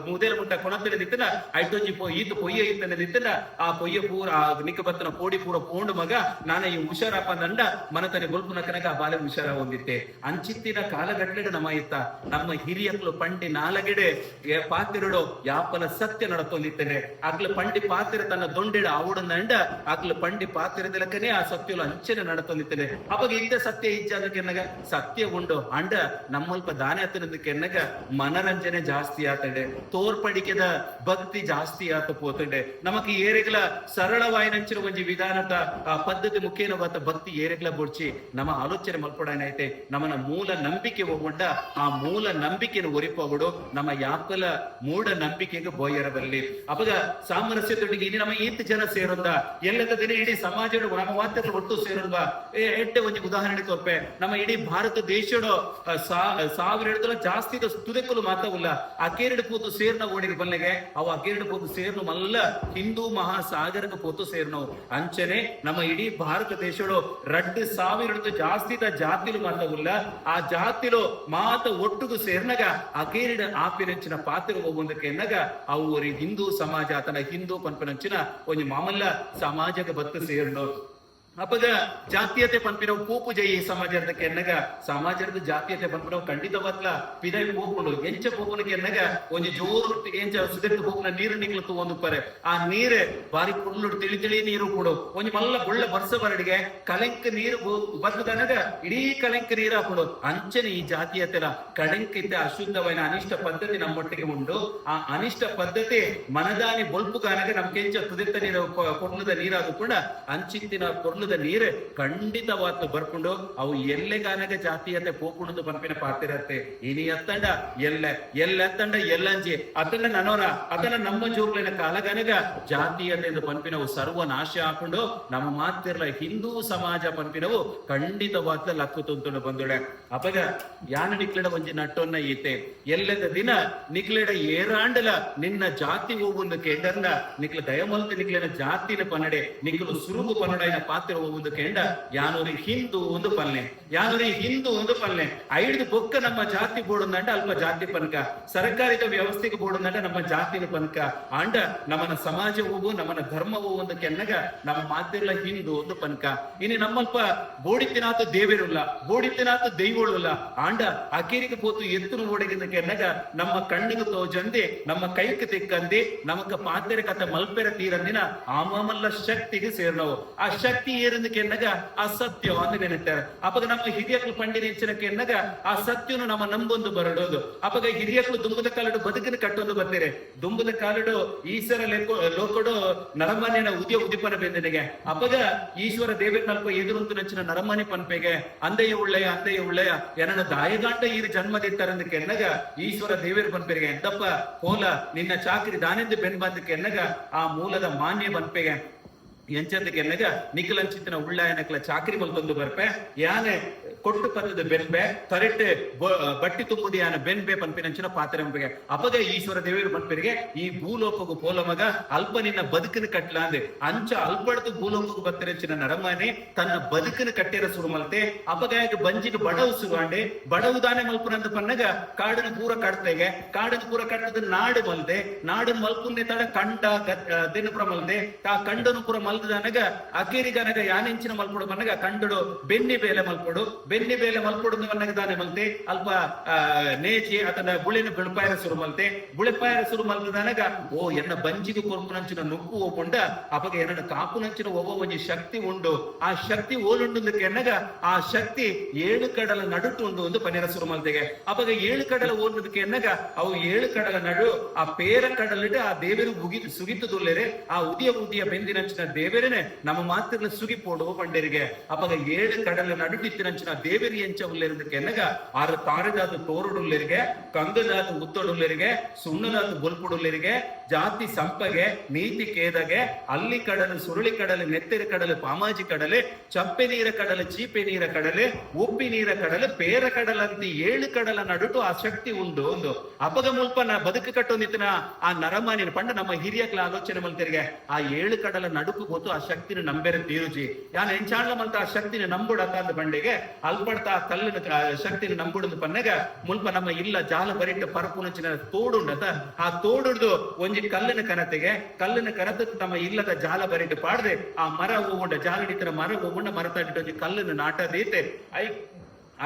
Speaker 1: ಮುದೇಲ ಮುಟ್ಟ ಕೊಣತ್ತದೆ ದಿತ್ತನ ಐಟೊಂಜಿ ಈತ ಪೊಯ್ಯ ಇತ್ತನ ದಿತ್ತನ ಆ ಪೊಯ್ಯ ಪೂರ ನಿಕ್ಕ ಬತ್ತನ ಪೋಡಿ ಪೂರ ಪೋಂಡು ಮಗ, ನಾನ ಈ ಹುಷಾರಪ್ಪ ನಂಡ ಮನತನೆ ಗೊಲ್ಪುನ ಕನಕ ಬಾಲೆ ಹುಷಾರ ಹೊಂದಿತ್ತೆ ಅಂಚಿತ್ತಿನ ಕಾಲಗಟ್ಟಲೆ ನಮ್ಮ ಇತ್ತ, ನಮ್ಮ ಹಿರಿಯಕ್ಲು ಪಂಡಿ ನಾಲಗೆಡೆ ಪಾತಿರುಡು ಯಾಪನ ಸತ್ಯ ನಡತೊಂದಿತ್ತೇನೆ ಅಕ್ಲು ಪಂಡಿ ಪಾತಿರ ತನ್ನ ದೊಂಡಿಡ ಅವಡು ನಂಡ ಪಂಡಿ ಪಂಡಿ ಪಾತಿರದಲಕನೆ ಆ ಸತ್ಯಲು ಅಂಚನೆ ನಡತೊಂದಿತ್ತೇನೆ ಅವಾಗ ಇಂದ ಸತ್ಯ ಇಜ್ಜಾದ ಕೆನ್ನಗ ಸತ್ಯ ಉಂಡು, ಅಂಡ ನಮ್ಮಲ್ಪ ದಾನ ಹತ್ತಿರದಕ್ಕೆ ಎನ್ನಗ, ಮನರಂಜನೆ ಜಾಸ್ತಿ ಆತಡೆ. ತೋರ್ಪಡಿಕೆದ ಭಕ್ತಿ ಜಾಸ್ತಿ ಆತ ಪೋತಂಡೆ. ನಮಕ್ ಏರೆಗ್ಲ ಸರಳವಾಯಿನಂಚಿನ ಒಂಜಿ ವಿಧಾನದ, ಆ ಪದ್ಧತಿ ಮುಖೇನವಾದ ಭಕ್ತಿ ಏರೆಗ್ಲ ಬೊಡ್ಚಿ, ನಮ್ಮ ಆಲೋಚನೆ ಮಲ್ಪಡಾನೈತೆ ನಮ್ಮನ ಮೂಲ ನಂಬಿಕೆ ಹೋಗೊಂಡ ಆ ಮೂಲ ನಂಬಿಕೆನ ಒರಿಪೋಗುಡು ನಮ್ಮ ಯಾಪಲ ಮೂಢ ನಂಬಿಕೆಗೆ ಬೋಯರಬಲ್ಲಿ ಅಪಗ ಸಾಮರಸ್ಯದೊಟ್ಟಿಗೆ ಇನ್ನು ನಮ್ಮ ಈತ್ ಜನ ಸೇರೊಂದ ಎಲ್ಲದ ದಿನ ಇಡೀ ಸಮಾಜದ ನಮ್ಮ ಒಟ್ಟು ಸೇರೊಂದ ಎಟ್ಟೆ ಒಂದು ಉದಾಹರಣೆ ತೋರ್ಪೆ. ನಮ್ಮ ಇಡೀ ಭಾರತ ದೇಶದ ಸಾವಿರ ಹಿಡಿದ್ರೆ ಜಾಸ್ತಿ ತುದಕ್ಕಲು ಮಾತವಲ್ಲ ಅಕೇರಡು ಪೋತು ಸೇರ್ನ ಓಡಿಗೆ ಬಲ್ಲೆಗೆ. ಅವು ಅಕೇರಡು ಪೋತು ಸೇರ್ನು ಮಲ್ಲ ಹಿಂದೂ ಮಹಾಸಾಗರಕ್ಕೆ ಪೋತು ಸೇರ್ನವು ಅಂಚನೆ ನಮ್ಮ ಇಡೀ ಭಾರತ ದೇಶಡು ರಡ್ಡು ಸಾವಿರ ಹಿಡಿದು ಜಾಸ್ತಿದ ಜಾತಿಲು ಮಾತವಲ್ಲ ಆ ಜಾತಿಲು ಮಾತ ಒಟ್ಟುಗು ಸೇರ್ನಗ ಅಕೇರಿಡ ಆಪಿನಂಚಿನ ಪಾತ್ರ ಹೋಗುವುದಕ್ಕೆ ಎನ್ನಗ ಅವು ಹಿಂದೂ ಸಮಾಜ, ಆತನ ಹಿಂದೂ ಪನ್ಪನಂಚಿನ ಒಂದು ಮಾಮಲ್ಲ ಸಮಾಜಕ್ಕೆ ಬತ್ತು ಸೇರ್ನು ಅಪ್ಪಗ ಜಾತೀಯತೆ ಪಂಪಿನವು ಪೂಪು ಜೈ ಸಮಾಜದ ಕೆನ್ನಗ ಸಮಾಜದ ಜಾತೀಯತೆ ಪಂಪಿನವು ಖಂಡಿತವತ್ಲ ಪಿದೈ ಪೂಪುಡು ಎಂಚ ಪೂಪುನಿಗೆ ಎನ್ನಗ, ಒಂದು ಜೋರು ಎಂಚ ಸುದರ್ತ ಪೂಪುನ ನೀರು ನಿಕ್ಲತ್ತು ಒಂದು ಪರೆ. ಆ ನೀರೆ ಬಾರಿ ಕುಳ್ಳು ತಿಳಿ ತಿಳಿ ನೀರು ಕೊಡು. ಒಂದು ಮಲ್ಲ ಬುಳ್ಳ ಬರ್ಸ ಬರಡಿಗೆ, ಕಲೆಂಕ ನೀರು ಬರ್ತದನಗ ಇಡೀ ಕಲೆಂಕ ನೀರ ಕೊಡು ಅಂಚನೆ ಈ ಜಾತೀಯತೆಲ ಕಳೆಂಕಿತ ಅಶುದ್ಧವಾದ ಅನಿಷ್ಟ ಪದ್ಧತಿ ನಮ್ಮೊಟ್ಟಿಗೆ ಉಂಡು. ಆ ಅನಿಷ್ಟ ಪದ್ಧತಿ ಮನದಾನಿ ಬೊಲ್ಪು ಕಾನಗ ನಮ್ಗೆ ಎಂಚ ತುದಿತ್ತ ನೀರು, ಕೊ- ಕೊರ್ಲದ ನೀರಾದು ಕೂಡ ಅಂಚಿತ್ತಿನ ಕೊರ್ಲದ ನೀರೆ ಖಂಡಿತವಾದ ಬರ್ಕೊಂಡು ಅವು ಎಲ್ಲೆಗಾನಗ ಜಾತಿಯಲ್ಲೇ ಪೋಕುಣದು ಪಂಪಿನ ಪಾತಿರತ್ತೆ. ಇನಿ ಎತ್ತಂಡ ಎಲ್ಲ ಎಲ್ಲ ಎತ್ತಂಡ ಎಲ್ಲಂಜಿ. ಅದನ್ನ ನನೋರ ಅದನ್ನ ನಮ್ಮ ಜೋಗ್ಲಿನ ಕಾಲಗನಗ ಜಾತಿ ಎಂದು ಪಂಪಿನವು ಸರ್ವ ನಾಶ ಹಾಕೊಂಡು ನಮ್ಮ ಮಾತಿರ್ಲ ಹಿಂದೂ ಸಮಾಜ ಪಂಪಿನವು ಖಂಡಿತವಾದ ಲಕ್ಕು ತುಂತುಂಡು ಬಂದುಳೆ. ಅಪಗ ಯಾನ ನಿಕ್ಲೆಡ ಒಂಜಿ ನಟ್ಟೊನ್ನ ಈತೆ. ಎಲ್ಲದ ದಿನ ನಿಕ್ಲೆಡ ಏರಾಂಡಲ ನಿನ್ನ ಜಾತಿ ಹೋಗುಂದು ಕೆಂಡರ್ನ ನಿಕ್ಲ ದಯಮಲ್ತ ನಿಕ್ಲಿನ ಜಾತಿನ ಪನ್ನಡೆ, ನಿಕ್ಲು ಸುರುಗು ಪನ್ನಡೈನ ಪಾತ್ರ ಹೋಗುಂದು ಕೆಂಡ, ಯಾನೂರಿ ಹಿಂದೂ ಒಂದು ಪಲ್ಲೆ. ಯಾನೂರಿ ಹಿಂದೂ ಒಂದು ಪಲ್ನೆ ಐದು ಬೊಕ್ಕ ನಮ್ಮ ಜಾತಿ ಬೋಡುಂದಂಡ ಅಲ್ಪ ಜಾತಿ ಪನಕ. ಸರ್ಕಾರದ ವ್ಯವಸ್ಥೆಗೆ ಬೋಡುಂದಂಡ ನಮ್ಮ ಜಾತಿನ ಪನಕ. ಆಂಡ ನಮ್ಮನ ಸಮಾಜವು ನಮ್ಮನ ಧರ್ಮ ಹೋಗು ಒಂದು ಕೆನ್ನಗ, ನಮ್ಮ ಮಾತಿರ್ಲ ಹಿಂದೂ ಒಂದು ಪನಕ. ಇನ್ನು ನಮ್ಮಲ್ಪ ಬೋಡಿತ್ತಿನಾಥ ದೇವರುಲ್ಲ ಬೋಡಿತ್ತಿನಾಥ ದೈವಳುಲ್ಲ ಆಂಡ, ಅಕೇರಿಗೆ ಪೋತು ಎತ್ತುನು ಓಡಗಿನ ಕೆನ್ನಗ, ನಮ್ಮ ಕಣ್ಣಿಗೆ ತೋಜಂದೆ ನಮ್ಮ ಕೈಗೆ ತೆಕ್ಕಂದೆ, ನಮಕ ಪಾತ್ರೆ ಕಥ ಮಲ್ಪೆರ ತೀರಂದಿನ, ಆಮಮಲ್ಲ ಶಕ್ತಿಗೆ ಸೇರ್ನವು. ಆ ಶಕ್ತಿ ಏರಿಂದ ಕೆನ್ನಗ ಆ ಸತ್ಯ ಅಂತ ನೆನೆತಾರೆ ಅಪಗ ನಮ್ಮ ಹಿರಿಯಕ್ಲು ಪಂಡಿನ ಹೆಚ್ಚಿನ ಕೆನ್ನಗ ಆ ಸತ್ಯನು ನಮ್ಮ ನಂಬೊಂದು ಬರಡೋದು. ಅಪಗ ಹಿರಿಯಕ್ಲು ದುಂಬದ ಕಾಲಡು ಬದುಕಿನ ಕಟ್ಟೊಂದು ಬರ್ತೀರಿ ದುಂಬದ ಕಾಲಡು ಈಶ್ವರ ಲೋಕಡು ಉದ್ಯ ಉದಿಯ ಉದಿಪನ ಬೆಂದನಿಗೆ ಅಪಗ ಈಶ್ವರ ದೇವರ ನಲ್ಪ ಎದುರುಂತು ನಚ್ಚಿನ ನರಮಾನಿ ಪನ್ಪೆಗೆ, ಅಂದೆಯ ಉಳ್ಳೆಯ ಅಂದೆಯ ಉಳ್ಳೆಯ ಎನ್ನ ದಾಯಗಾಂಡ ಈ ಜನ್ಮದಿತ್ತರಂದ ಕೆನ್ನಗ ಈಶ್ವರ ದೇವರ ಪನ್ಪೆಗೆ, ಎಂದಪ್ಪ ಹೋಲ ನಿನ್ನ ಚಾಕರಿ ದಾನೆಂದು ಬೆನ್ ಬಂದಕ್ಕೆ ಎನ್ನಗ ಆ ಮೂಲದ ಮಾನ್ಯ ಪನ್ಪೆಗೆ ಎಂಚಂದಕ್ಕೆ ಎನ್ನಗ ನಿಖಲಂಚಿತ್ತಿನ ಉಳ್ಳಾಯನಕ್ಲ ಚಾಕ್ರಿ ಮಲ್ತೊಂದು ಬರ್ಪೆ. ಯಾನೆ ಕೊಟ್ಟು ಪತ್ತದ ಬೆನ್ಬೆ ಕರೆಕ್ಟ್ ಬಟ್ಟಿ ತುಂಬುದು ಯಾನ ಬೆನ್ಬೆ ಪನ್ಪಿನಂಚಿನ ಪಾತ್ರೆ ಮಂಪಿಗೆ. ಅಪಗ ಈಶ್ವರ ದೇವರು ಪನ್ಪೆರಿಗೆ ಈ ಭೂಲೋಕಗು ಪೋಲ ಮಗ, ಅಲ್ಪ ನಿನ್ನ ಬದುಕಿನ ಕಟ್ಲಾಂದೆ ಅಂಚ ಅಲ್ಪಡ್ದು ಭೂಲೋಕಗು ಬತ್ತಿರಂಚಿನ ನಡಮಾನೆ ತನ್ನ ಬದುಕಿನ ಕಟ್ಟಿರ ಶುರು ಮಲ್ತೆ. ಅಪಗಾಯಕ್ಕೆ ಬಂಜಿಗೆ ಬಡವು ಸುರುವಾಂಡೆ ಬಡವು ದಾನೆ ಮಲ್ಪುನಂದು ಪನ್ನಗ, ಕಾಡಿನ ಪೂರ ಕಟ್ತೆಗೆ ಕಾಡಿನ ಪೂರ ಕಟ್ಟದ ನಾಡು ಮಲ್ದೆ ನಾಡು ಮಲ್ಪುನ್ನೆ ತಡ ಕಂಡ ದಿನಪುರ ಮಲ್ದೆ ಆ, ಕಂಡನು ಪುರ ಮಲ್ದನಗ ಅಕೇರಿಗನಗ ಯಾನೆಂಚಿನ ಮಲ್ಪುಡು ಮನಗ ಕಂಡಡು ಬೆನ್ನಿ ಬೇಲೆ ಮಲ್ಪೊಡು ಬೆನ್ನಿ ಬೇಲೆ ಮಲ್ಪೊಡು ಮನಗ ದಾನೆ ಮಲ್ತೆ ಅಲ್ಪ ಆ, ನೇಚಿ ಅದನ್ನ ಬುಳಿನ ಬಿಳುಪಾಯರ ಸುರು ಮಲ್ತೆ. ಬುಳಿಪಾಯರ ಸುರು ಮಲ್ದನಗ ಓ ಎನ್ನ ಬಂಜಿಗೆ ಕೊರ್ಪುನಂಚಿನ ನುಗ್ಗು ಓಪುಂಡ ಅಪಗ ಎನ್ನ ಕಾಪುನಂಚಿನ ಒಬ್ಬ ಒಂಜಿ ಶಕ್ತಿ ಉಂಡು. ಆ ಶಕ್ತಿ ಓಲುಂಡು ಎನ್ನಗ ಆ ಶಕ್ತಿ ಏಳು ಕಡಲ ನಡುಟು ಉಂಡು ಒಂದು ಪನ್ನೆರ ಸುರು ಮಲ್ತೆಗೆ. ಅಪಗ ಏಳು ಕಡಲ ಓಲುದಕ್ಕೆ ಎನ್ನಗ ಅವು ಏಳು ಕಡಲ ನಡು ಆ ಪೇರ ಕಡಲಿಟ್ಟು ಆ ದೇವರು ಉಗಿ ಸುಗಿತು ದುಲ್ಲೆರೆ ಆ ಉದಿಯ ಉದಿಯ ಬೆಂದಿನಂಚಿನ ದೇವರೇನೆ ನಮ್ಮ ಮಾತಿನ ಸುಗಿ ಪೋಡುವ ಪಂಡರಿಗೆ ಅಪಗ ಏಳು ಕಡಲ ನಡುಟಿತ್ತಿನಂಚಿನ ದೇವರಿ ಎಂಚ ಉಳ್ಳೇರದಕ್ಕೆ ಎನ್ನಗ ಆರು ತಾರದಾದ ತೋರುಡುಳ್ಳರಿಗೆ ಕಂಗದಾದ ಉತ್ತಡುಳ್ಳರಿಗೆ ಸುಣ್ಣದಾದ ಬೊಲ್ಪುಡುಳ್ಳರಿಗೆ ಜಾತಿ ಸಂಪಗೆ, ನೀತಿ ಕೇದಗೆ ಅಲ್ಲಿ ಕಡಲು, ಸುರುಳಿ ಕಡಲು, ನೆತ್ತಿರ ಕಡಲು, ಪಾಮಾಜಿ ಕಡಲೆ ಚಪ್ಪೆ ನೀರ ಕಡಲು, ಚೀಪೆ ನೀರ ಕಡಲೆ, ಉಪ್ಪಿ ನೀರ ಕಡಲು, ಪೇರ ಕಡಲಂತಿ ಏಳು ಕಡಲ ನಡುಟು ಆ ಶಕ್ತಿ ಉಂಡು ಒಂದು. ಅಪಗ ಮುಲ್ಪ ಬದುಕು ಕಟ್ಟೊಂದಿತ್ತಿನ ಆ ನರಮ ನರಮಾನಿನ ಪಂಡ ನಮ್ಮ ಹಿರಿಯಕ್ಲ ಆಲೋಚನೆ ಮಲ್ತಿರಿಗೆ ಆ ಏಳು ಕಡಲ ನಡುಕು ಗೊತ್ತು ಆ ಶಕ್ತಿನ ನಂಬೇರೆ ತೀರುಜಿ ಯಾನ್ ಎಂಚಾಂಡ್ಲ ಮಂತ ಆ ಶಕ್ತಿನ ನಂಬುಡ ಅಂತ ಬಂಡೆಗೆ, ಅಲ್ಪಡ್ತ ಕಲ್ಲಿನ ಶಕ್ತಿನ ನಂಬುಡಂದು ಪನ್ನಗ ಮುಲ್ಪ ನಮ್ಮ ಇಲ್ಲ ಜಾಲ ಬರಿಟ್ಟು ಪರಪುನಚಿನ ತೋಡುಂಡತ. ಆ ತೋಡುಡ್ದು ಒಂಜಿ ಕಲ್ಲಿನ ಕನತೆಗೆ, ಕಲ್ಲಿನ ಕನತ ತಮ್ಮ ಇಲ್ಲದ ಜಾಲ ಬರಿಟ್ಟು ಪಾಡದೆ, ಆ ಮರ ಹೂವುಂಡ ಜಾಲಡಿತರ ಮರ ಹೂವುಂಡ ಮರ ಕಲ್ಲನ್ನು ಕಲ್ಲಿನ ನಾಟದೀತೆ. ಐ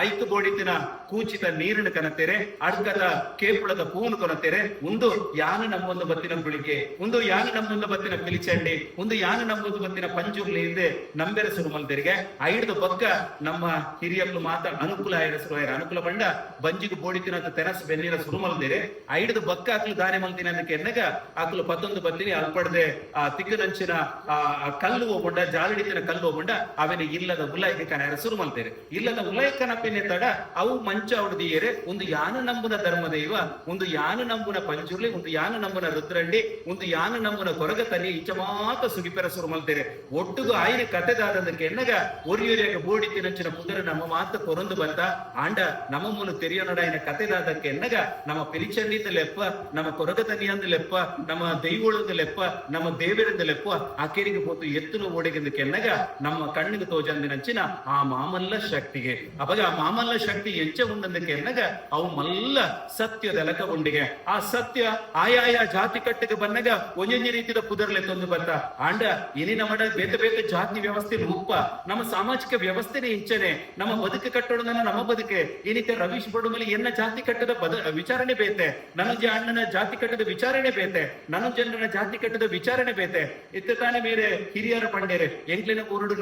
Speaker 1: ಐತು ಬೋಡಿತಿನ ಕೂಚಿತ ನೀರಿನ ಕನತೆರೆ ಅಡ್ಗದ ಕೇಪುಳದ ಪೂನು ಕೊನತೆರೆ ಒಂದು ಯಾನ ನಮ್ಮೊಂದು ಬತ್ತಿನ ಗುಳಿಗೆ. ಒಂದು ಯಾನ ನಮ್ಮೊಂದು ಬತ್ತಿನ ಪಿಲಿಚಂಡಿ. ಒಂದು ಯಾನ ನಮ್ಮೊಂದು ಬತ್ತಿನ ಪಂಜುರ್ಲಿ ಹಿಂದೆ ನಂಬೆರ ಸುರುಮಲ್ದರಿಗೆ ಐಡ್ದು ಬಗ್ಗ ನಮ್ಮ ಹಿರಿಯಪ್ಪಲು ಮಾತ ಅನುಕೂಲ ಆಯ್ದ ಸುರುವಾಯ್ರ ಅನುಕೂಲ ಬಂಡ ಬಂಜಿಗೆ ಬೋಡಿತಿನ ತೆರಸ್ ಬೆನ್ನಿನ ಸುರುಮಲ್ದಿರೆ ಐಡ್ದು ಬಕ್ಕ ಆಕಲು ದಾನೆ ಮಲ್ದಿನ ಅನ್ನಕ್ಕೆ ಎನ್ನಗ ಆಕಲು ಪತ್ತೊಂದು ಬತ್ತಿನಿ ಅಲ್ಪಡದೆ ಆ ತಿಕ್ಕನಂಚಿನ ಆ ಕಲ್ಲು ಹೋಗೊಂಡ ಜಾಲಡಿತಿನ ಕಲ್ಲು ಹೋಗೊಂಡ ಅವನಿಗೆ ಇಲ್ಲದ ಉಲಾಯ್ಕೆ ಕನ ಹೆಸರು ಮಲ್ತೇರೆ. ಇಲ್ಲದ ಉಲಾಯ್ಕನ ಪಿನ್ನೆ ತಡ, ಅವು ಮಂಚ ಹೊಡೆದಿಯರೆ ಒಂದು ಯಾನು ನಂಬುನ ಧರ್ಮದೈವ, ಒಂದು ಯಾನು ನಂಬುನ ಪಂಚುರ್ಲಿ, ಒಂದು ಯಾನು ನಂಬುನ ರುದ್ರಂಡಿ, ಒಂದು ಯಾನು ನಂಬುನ ಕೊರಗ ತನಿ ಇಚ್ಚ ಮಾತ ಸುಗಿಪೆರ ಸುರು ಮಲ್ತೇರೆ. ಒಟ್ಟುಗು ಆಯ್ನ ಕತೆದಾದದಕ್ಕೆ ಎನ್ನಗ ಒರಿಯೂರಿಯಾಗ ಬೋಡಿ ತಿನಂಚಿನ ಪುದರ ನಮ್ಮ ಮಾತ ಕೊರೊಂದು ಬಂದ ಆಂಡ, ನಮ್ಮ ಮೂಲ ತೆರಿಯೋನಡ ಆಯ್ನ ಕತೆದಾದಕ್ಕೆ ಎನ್ನಗ, ನಮ್ಮ ಪಿಲಿಚಂಡಿದ ಲೆಪ್ಪ, ನಮ್ಮ ಕೊರಗ ತನಿಯಂದ ಲೆಪ್ಪ, ನಮ್ಮ ದೈವೊಳದ ಲೆಪ್ಪ, ನಮ್ಮ ದೇವರದ ಲೆಪ್ಪ ಆಕೆರಿಗೆ ಪೋತು ಎತ್ತುನ ಓಡಿಗೆಂದಕ್ಕೆ ಎನ್ನಗ, ನಮ್ಮ ಕಣ್ಣಿಗೆ ತೋಜಂದಿನಂಚಿನ ಆ ಮಾಮಲ್ಲ ಶಕ್ತಿಗೆ. ಅಪಗ ಮಾಮಲ್ಲ ಶಕ್ತಿ ಎಂಚೆ ಉಂಡಂದಕ್ಕೆ ಎನ್ನಗ ಅವು ಮಲ್ಲ ಸತ್ಯದ ಲೆಕ್ಕ ಉಂಡಿಗೆ. ಆ ಸತ್ಯ ಆಯಾಯ ಜಾತಿ ಕಟ್ಟಿಗೆ ಬನ್ನಗ ಒಂಜೊಂಜಿ ರೀತಿಯ ಪುದರ್ಲೆ ತಂದು ಬಂದ ಆಂಡ, ಇನಿ ನಮ್ಮಡ ಬೇತೆ ಬೇತೆ ಜಾತಿ ವ್ಯವಸ್ಥೆ ರೂಪ. ನಮ್ಮ ಸಾಮಾಜಿಕ ವ್ಯವಸ್ಥೆನೇ ಇಂಚನೆ. ನಮ್ಮ ಬದುಕು ಕಟ್ಟೋಣ ನಮ್ಮ ಬದುಕೆ. ಏನಿತ್ತೆ ರವೀಶ್ ಮೇಲೆ ಎನ್ನ ಜಾತಿ ಕಟ್ಟದ ಬದ ವಿಚಾರಣೆ ಬೇತೆ. ನನ್ನ ಅಣ್ಣನ ಜಾತಿ ಕಟ್ಟದ ವಿಚಾರಣೆ ಬೇತೆ. ನನ್ನ ಜನರನ ಜಾತಿ ಕಟ್ಟದ ವಿಚಾರಣೆ ಬೇತೆ. ಇತ್ತ ತಾನೇ ಬೇರೆ ಹಿರಿಯರ ಪಂಡೇರೆ. ಎಂಕ್ಲಿನ ಕೂರುಡು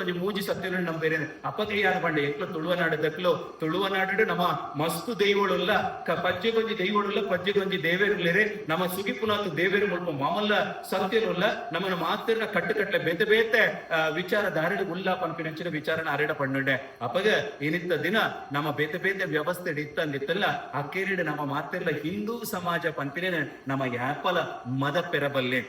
Speaker 1: ಒಂಜಿ ಮೂಜಿ ಸತ್ಯನ ನಂಬೇರೆ. ಅಪ್ಪ ಯಾರ ಪಂಡೆ, ಎಂಕ್ಲು ತುಳುವನಾಡು ದಕ್ಲು ತುಳುವನಾಡು ನಮ್ಮ ಮಸ್ತು ದೈವಳುಲ್ಲ ಪಜ್ಜೆಗೊಂಜಿ ದೈವಳುಲ್ಲ ಪಜ್ಜೆಗೊಂಜಿ ದೇವೇರುಲೇರೆ ನಮ್ಮ ಸುಗಿಪುನಾತ್ ದೇವೇರು ಮುಳ್ಪ ಮಾಮಲ್ಲ ಸತ್ಯರುಲ್ಲ ನಮ್ಮನ್ನು ಮಾತಿರ ಕಟ್ಟು ಕಟ್ಟಲೆ ಬೇತೆ ಬೇತೆ ವಿಚಾರ ದಾರಿಡು ಉಲ್ಲ ಪಂಪಿನಂಚಿನ ವಿಚಾರನ ಅರೆಡ ಪಣ್ಣುಂಡೆ ಅಪಗ ಏನಿತ್ತ ದಿನ ನಮ್ಮ ಬೇತೆ ಬೇತೆ ವ್ಯವಸ್ಥೆ ಇತ್ತಂದಿತ್ತಲ್ಲ ಆ ಕೇರಿಡು ನಮ್ಮ ಮಾತೆಲ್ಲ ಹಿಂದೂ ಸಮಾಜ ಪಂಪಿನ ನಮ್ಮ ಯಾಪಲ ಮದ ಪೆರಬಲ್ಲೆ.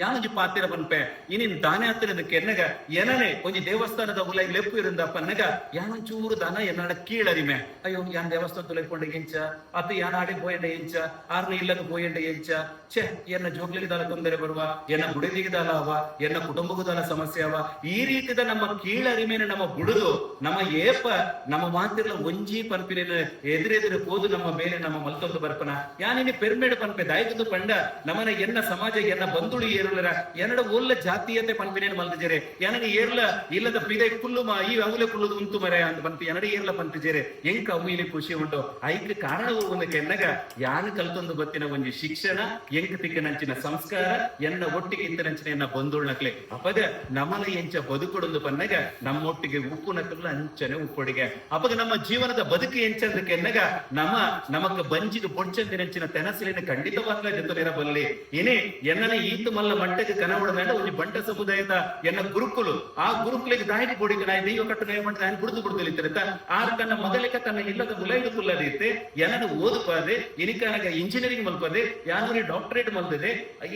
Speaker 1: ಯಾನಜಿ ಪಾತಿರ ಪನ್ಪೆ ಇನಿನ್ ದಾನೆ ಹತ್ತಿರದಕ್ಕೆ ಎನ್ನಗ, ಎನನೆ, ಒಂಜಿ ದೇವಸ್ಥಾನದ ಉಲೈ ಲೆಪ್ಪು ಇರುಂದ ಪನ್ನಗ ಯಾನಂಚೂರು ದಾನ ಎನ್ನಡ ಕೀಳರಿಮೆ. ಅಯ್ಯೋ, ಯಾನ್ ದೇವಸ್ಥಾನ ತುಲೈಕೊಂಡ ಎಂಚ ಅತ್ತ ಯಾನ ಆಡಿ ಪೋಯಂಡ ಎಂಚ, ಆರ್ನ ಇಲ್ಲದ ಪೋಯಂಡ ಎಂಚ, ಛೆ, ಎನ್ನ ಜೋಗ್ಲಿಗೆ ದಾಲ ತೊಂದರೆ ಬರುವ, ಎನ್ನ ಗುಡಿದಿಗೆ ದಾಲ ಅವ, ಎನ್ನ ಕುಟುಂಬಗೂ ದಾಲ ಸಮಸ್ಯೆ ಅವ, ಈ ರೀತಿದ ನಮ್ಮ ಕೀಳರಿಮೆನ ನಮ್ಮ ಬುಡುದು, ನಮ್ಮ ಏಪ, ನಮ್ಮ ಮಾತಿರ್ಲ ಒಂಜಿ ಪನ್ಪಿನ ಎದುರೆದುರು ಹೋದು ನಮ್ಮ ಮೇಲೆ ನಮ್ಮ ಮಲ್ತೊಂದು ಬರ್ಪನ. ಯಾನಿನಿ ಪೆರ್ಮೇಡ್ ಪನ್ಪೆ ದಾಯಕದು ಪಂಡ ನಮ್ಮನ ಎನ್ನ ಸಮಾಜ ಎನ್ನ ಬಂಧುಳು ಏರುಲರ ಎನ್ನಡ ಒಲ್ಲ ಜಾತೀಯತೆ ಪನ್ಪಿನೇನು ಮಲ್ದಿಜೆರೆ ಎನಗೆ ಏರ್ಲ ಇಲ್ಲದ ಮಾ ಈ ಅವುಲೆ ಕುಲ್ಲುದು ಉಂತು ಮರೆ ಅಂತ ಪನ್ಪಿ ಎನಡ ಏರ್ಲ ಪಂತಿಜೆರೆ ಎಂಕ ಅವುಲಿ ಖುಷಿ ಉಂಟು. ಐಕ್ ಕಾರಣವು ಒಂದು ಕೆನ್ನಗ, ಯಾನ್ ಕಲ್ತೊಂದು ಬತ್ತಿನ ಒಂಜಿ ಶಿಕ್ಷಣ, ಎಂಕ ತಿಕ್ಕನಂಚಿನ ಸಂಸ್ಕಾರ, ಎನ್ನ ಒಟ್ಟಿಗೆ ಇಂತನಂಚಿನ ಎನ್ನ ಬಂದುಳ್ನಕ್ಲೆ ಅಪದ ನಮನ ಎಂಚ ಬದುಕೊಡೊಂದು ಪನ್ನಗ, ನಮ್ಮೊಟ್ಟಿಗೆ ಉಪ್ಪು ನಕಲ್ಲ ಅಂಚನೆ ಉಪ್ಪೊಡಿಗೆ. ಅಪಗ ನಮ್ಮ ಜೀವನದ ಬದುಕು ಎಂಚಂದ ಕೆನ್ನಗ, ನಮ್ಮ ನಮಕ ಬಂಜಿಗೆ ಬೊಡ್ಚಂದಿನಂಚಿನ ತೆನಸಿಲಿನ ಖಂಡಿತವಾಗ್ಲ ಜೊತೆಲಿರಬಲ್ಲಿ ಏನೇ ಎನ್ನನ ಈತು ಮಲ್ಲ ಮಟ್ಟಕ್ಕೆ ಕನವಡ ಮೇಲೆ ಒಂದು ಬಂಟ ಸಮುದಾಯದ ಎನ್ನ ಗುರುಕುಲು. ಆ ಗುರುಕುಲಿಗೆ ದಾಯಿಗೆ ಕೊಡಿ ನಾಯಿ ದೈವ ಕಟ್ಟು ನೇಮ ಮಾಡಿ ನಾನು ಕುಡಿದು ಬಿಡುದಲಿತ್ತಿರತ್ತ ಆರ್ ತನ್ನ ಮೊದಲಿಕ ತನ್ನ ಇಲ್ಲದ ಮುಲೈದು ಕುಲ್ಲದೈತೆ ಎನ್ನ ಓದುಪಾದೆ ಇನಿಕನಗ ಇಂಜಿನಿಯರಿಂಗ್ ಮಲ್ಪದೆ ಯಾನೂರಿ ಡಾಕ್ಟರೇಟ್ ಮಲ್ತದೆ